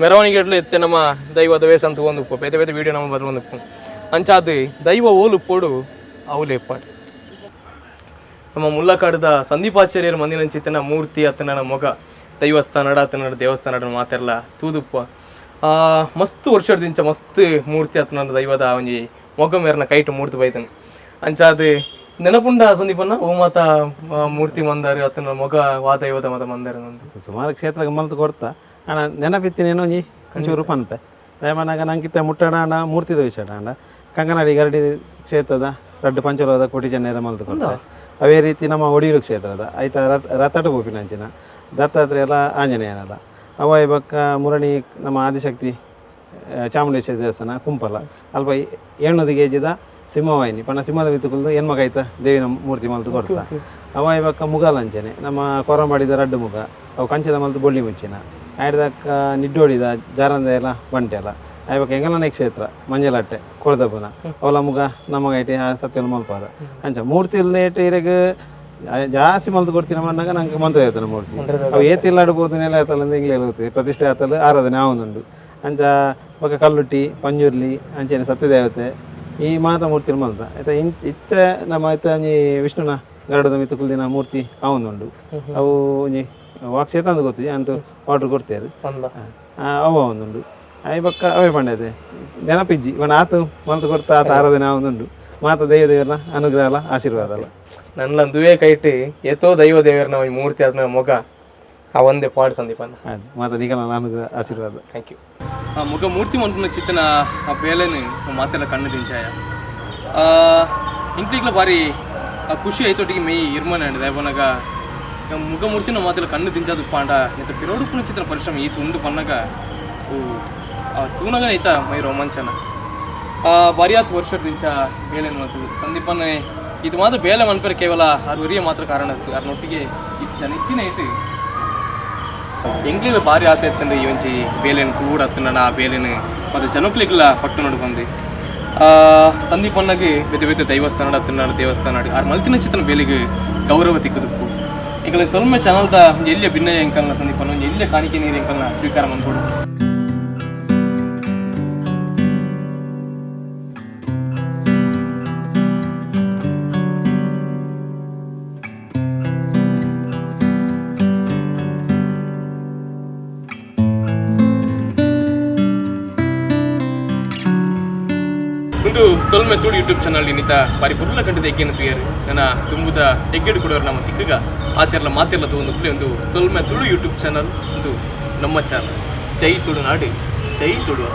ಮೆರವಣಿಗೆ ಎತ್ತೆ ನಮ್ಮ ದೈವದ ವೇಷ ಒಂದು ಬೇತೆ ಬೇತೆ ವೀಡಿಯೋ ನಮ್ಮ ಬರ್ ಒಂದು ಅಂಚಾದ ದೈವ ಓಲು ಪೋಡು ಅವಲೇ ಏಪಾಡು ನಮ್ಮ ಮುಲ್ಲಕಾಡದ ಸಂದೀಪಾಚಾರ್ಯರ ಮಂದಿನ ಚಿತ್ತನ ಮೂರ್ತಿ ಆತನ ಮೊಗ. ದೈವಸ್ಥಾನಡ ಅತ್ತನ ದೇವಸ್ಥಾನಡ ಮಾತೆಲ್ಲ ತೂದುಪ್ಪ. ಆ ಮಸ್ತ್ ವರ್ಷದಿಂಚ ಮಸ್ತ್ ಮೂರ್ತಿ ಆತನ ದೈವದ ಒಂಜಿ ಮೊಗ ಮೇರನ ಕೈಟ್ ಮೂರ್ತಿ ಬೈತನ್. ಅಂಚಾದ್ ನೆನಪುಂಡ ಸಂದೀಪನ್ನ? ಓಮಾತ ಮಾತ ಮೂರ್ತಿ ಮಂದಾರು ಆತನ ಮೊಗ ವಾ ದೈವದ ಮತ ಮಂದಾರ ಸುಮಾರು ಕ್ಷೇತ್ರ ಮಲ್ತು ಕೊಡ್ತಾ. ಅಣ್ಣ ನೆನಪಿತ್ತಿನೇನೋ ಒಂಜಿ ಕಂಚೂರು ಪನ್ಪೆ ದಯಮನಾಗ ನಂಗಿತ್ತ ಮುಟ್ಟಣ ಅಣ್ಣ ಮೂರ್ತಿದ ವಿಷಯ ಅಣ್ಣ. ಕಂಗನಾಡಿ ಗರಡಿ ಕ್ಷೇತ್ರದ ರಡ್ಡು ಪಂಚಲೋದ ಕೋಟಿ ಜನ ಮಲ್ತು ಕೊಡ್ತಾರೆ ಅವೇ ರೀತಿ ನಮ್ಮ ಒಡಿಯೂರು ಕ್ಷೇತ್ರದ ಐತ ರಥ ರಥಟ ಗೋಪಿನಾಂಚಿನ ದತ್ತಾತ್ರೇಯ ಎಲ್ಲ ಆಂಜನೇಯನಲ್ಲ. ಅವಾಯ್ ಬಕ್ಕ ಮುರಣಿ ನಮ್ಮ ಆದಿಶಕ್ತಿ ಚಾಮುಂಡೇಶ್ವರಿ ದೇವಸ್ಥಾನ, ಕುಂಪಲ. ಅಲ್ಪ ಏಳ್ನೂದು ಗೇಜಿದ ಸಿಂಹವಾಹಿನಿ. ಪಣ ಸಿಂಹದ ಬಿತ್ತುಕೊಂಡು ಹೆಣ್ಮಗೈತ ದೇವಿನ ಮೂರ್ತಿ ಮಲ್ತು ಕೊಡ್ತಾ. ಅವ ಬಕ್ಕ ಮುಗಾಲಂಚನೆ ನಮ್ಮ ಕೊರಂಬಾಡಿದ ರಡ್ಡು ಮುಗ, ಅವು ಕಂಚದ ಮಲ್ತು ಬೊಳ್ಳಿ ಮುಚ್ಚಿನ ಆಯ್ದಕ್ಕ ನಿಡ್ಡೋಡಿದ ಜಾರಂದ ಎಲ್ಲ ಬಂಟೆ ಇವಾಗ ಎಂಗಲನೆ ಕ್ಷೇತ್ರ ಮಂಜಲಟ್ಟೆ ಕೊಳದಪ್ಪನ ಅವಲ ಮುಗ ನಮಗ ಐಟಿ ಆ ಸತ್ಯನ ಮಲ್ಪಾದ ಅಂಚ ಮೂರ್ತಿ ಇಲ್ಲೇಟ್ ಇರಗ ಜಾಸ್ತಿ ಮಲ್ದು ಕೊಡ್ತೀನಿ ಮಣ್ಣಾಗ ನಂಗೆ ಮಂತ್ರ ಹೇಳ್ತಾನೆ ಮೂರ್ತಿ. ಅವು ಏತಿಲ್ಲ ಆಡ್ಬೋದು ನೆಲ ಆತಲ್ಲ ಅಂದ್ರೆ ಇಂಗ್ಲೇ ಹೋಗ್ತದೆ ಪ್ರತಿಷ್ಠೆ ಆತಲ್ಲ ಆರಾಧನೆ ಆವೊಂದುಂಡು ಅಂಚ ಬೊಕ ಕಲ್ಲುಟ್ಟಿ ಪಂಜುರ್ಲಿ ಅಂಚೆನೆ ಸತ್ಯದೇವತೆ ಈ ಮಾತ ಮೂರ್ತಿ ಮಲ್ದ ಆಯ್ತಾ ಇಂಚ ಇತ್ತ ನಮ್ಮ ಇತ್ತ ವಿಷ್ಣುನ ಗರಡದ ಮಿತ್ತು ಕುಲ್ದಿನ ಮೂರ್ತಿ ಆವೊಂದುಂಡು ಅವು ಒಂಜಿ ವಾಕ್ಷೇತ ಅಂತ ಗೊತ್ತು ಅಂತ ಆರ್ಡರ್ ಕೊಡ್ತೇವೆ ಅವ ಒಂದುಂಡು ಅవి ಬಕ್ಕ ಅವೇ ಪಂಡದೆ ನೆನಪಿಜ್ಜಿ ಇವನ್ ಆತು ಮಲ್ತು ಕೊಡ್ತಾ ಆತ ಆರಾಧನೆ ಅವೊಂದುಂಡು ಮಾತ ದೈವ ದೇವರ ಅನುಗ್ರಹ ಅಲ್ಲ ಆಶೀರ್ವಾದ ಅಲ್ಲ ನನ್ನ ದುವೆ ಕೈಟ್ ಎತ್ತೋ ದೈವ ದೇವರನ ಒಂಜಿ ಮೂರ್ತಿ ಅದ್ನ ಮೊಗ ಆ ಒಂದೇ ಪಾಡ್ ಸಂದೀಪನ್ನ ಆಯ್ತು ಮಾತ ನಿಗಲ ಅನುಗ್ರಹ ಆಶೀರ್ವಾದ ಥ್ಯಾಂಕ್ ಯು ಆ ಮುಗ ಮೂರ್ತಿ ಮಂಟುನ ಚಿತ್ತನ ಆ ಬೇಲೆನು ಮಾತೆಲ್ಲ ಕಣ್ಣು ದಿಂಚಾಯ ಆ ಇಂಕ್ಲಿಗ್ಲ ಬಾರಿ ಆ ಖುಷಿ ಐತೊಟ್ಟಿಗೆ ಮೈ ಇರ್ಮನೆ ಅಂಡ್ ದೇವನಗ ಮುಗ ಮೂರ್ತಿನ ಮಾತೆಲ್ಲ ಕಣ್ಣು ದಿಂಚಾದು ಪಾಂಡ ಇಂತ ಪಿರೋಡುಪುನ ಚಿತ್ರ ಪರಿಶ್ರಮ ಈತ ಉಂಡು ಪನ್ನಗ ಓ ಆ ತೂನಗ ಐತ ಮೈ ರೋಮಾಂಚನ. ಆ ಬಾರಿ ಹತ್ತು ವರ್ಷದ ನಿಂಚ ಬೇಲೆ ಮತ್ತು ಸಂದೀಪನ, ಇದು ಮಾತ್ರ ಬೇಲೆ ಮನ್ಪೇರೆ ಕೇವಲ ಅರುವರಿಯ ಮಾತ್ರ ಕಾರಣ ಅರ್ನೊಟ್ಟಿಗೆ ಇದು ಜನಕ್ಕಿನ ಐತಿ. ಎಂಗ್ಲಿಗೆ ಭಾರಿ ಆಸೆ ಇತ್ತಂದ್ರೆ ಈ ಒಂಚಿ ಬೇಲೆನ್ ಕೂಡ ಹತ್ತಿನ ಆ ಬೇಲೆನ್ ಮತ್ತು ಜನಕ್ಲಿಗೆಲ್ಲ ಪಟ್ಟು ನೋಡ್ಕೊಂಡು ಆ ಸಂದೀಪ್ ಅನ್ನಾಗಿ ಬೇತೆ ಬೇತೆ ದೈವಸ್ಥಾನ ಹತ್ತಿನ ದೇವಸ್ಥಾನ ಆರ್ ಮಲ್ತಿನ ಚಿತ್ರನ ಬೇಲಿಗೆ ಗೌರವ ತಿಕ್ಕದಕ್ಕು ಈಗ ಸ್ವಲ್ಪ ಚಾನಲ್ದ ಎಲ್ಲಿಯ ಭಿನ್ನ ಎಂಕಲ್ನ ಅನ್ನೋ ಎಲ್ಲಿಯ ಕಾಣಿಕೆ ನೀರು ಎಂಕಲ್ನ ಸ್ವೀಕಾರ ಮಾಡ್ಕೊಡು. ಒಂದು ಸೊಲ್ಮೆ ತೂಡಿ ಯೂಟ್ಯೂಬ್ ಚಾನಲ್ ನಿಂತ ಬಾರಿ ಬುರ್ಲ ಕಂಡಿದ ಎಗ್ಗೆನ ತುಯರು ನನ್ನ ತುಂಬುದ ಎಗ್ಗೆಡು ಕೊಡೋರು ನಮ್ಮ ತಿಕ್ಕಗ ಆತೆಲ್ಲ ಮಾತೆಲ್ಲ ತಗೊಂಡು ಒಂದು ಸೊಲ್ಮೆ ತುಳು ಯೂಟ್ಯೂಬ್ ಚಾನಲ್ ಒಂದು ನಮ್ಮ ಚಾನಲ್ ಜೈ ತುಳು ನಾಡಿ ಜೈ ತುಳು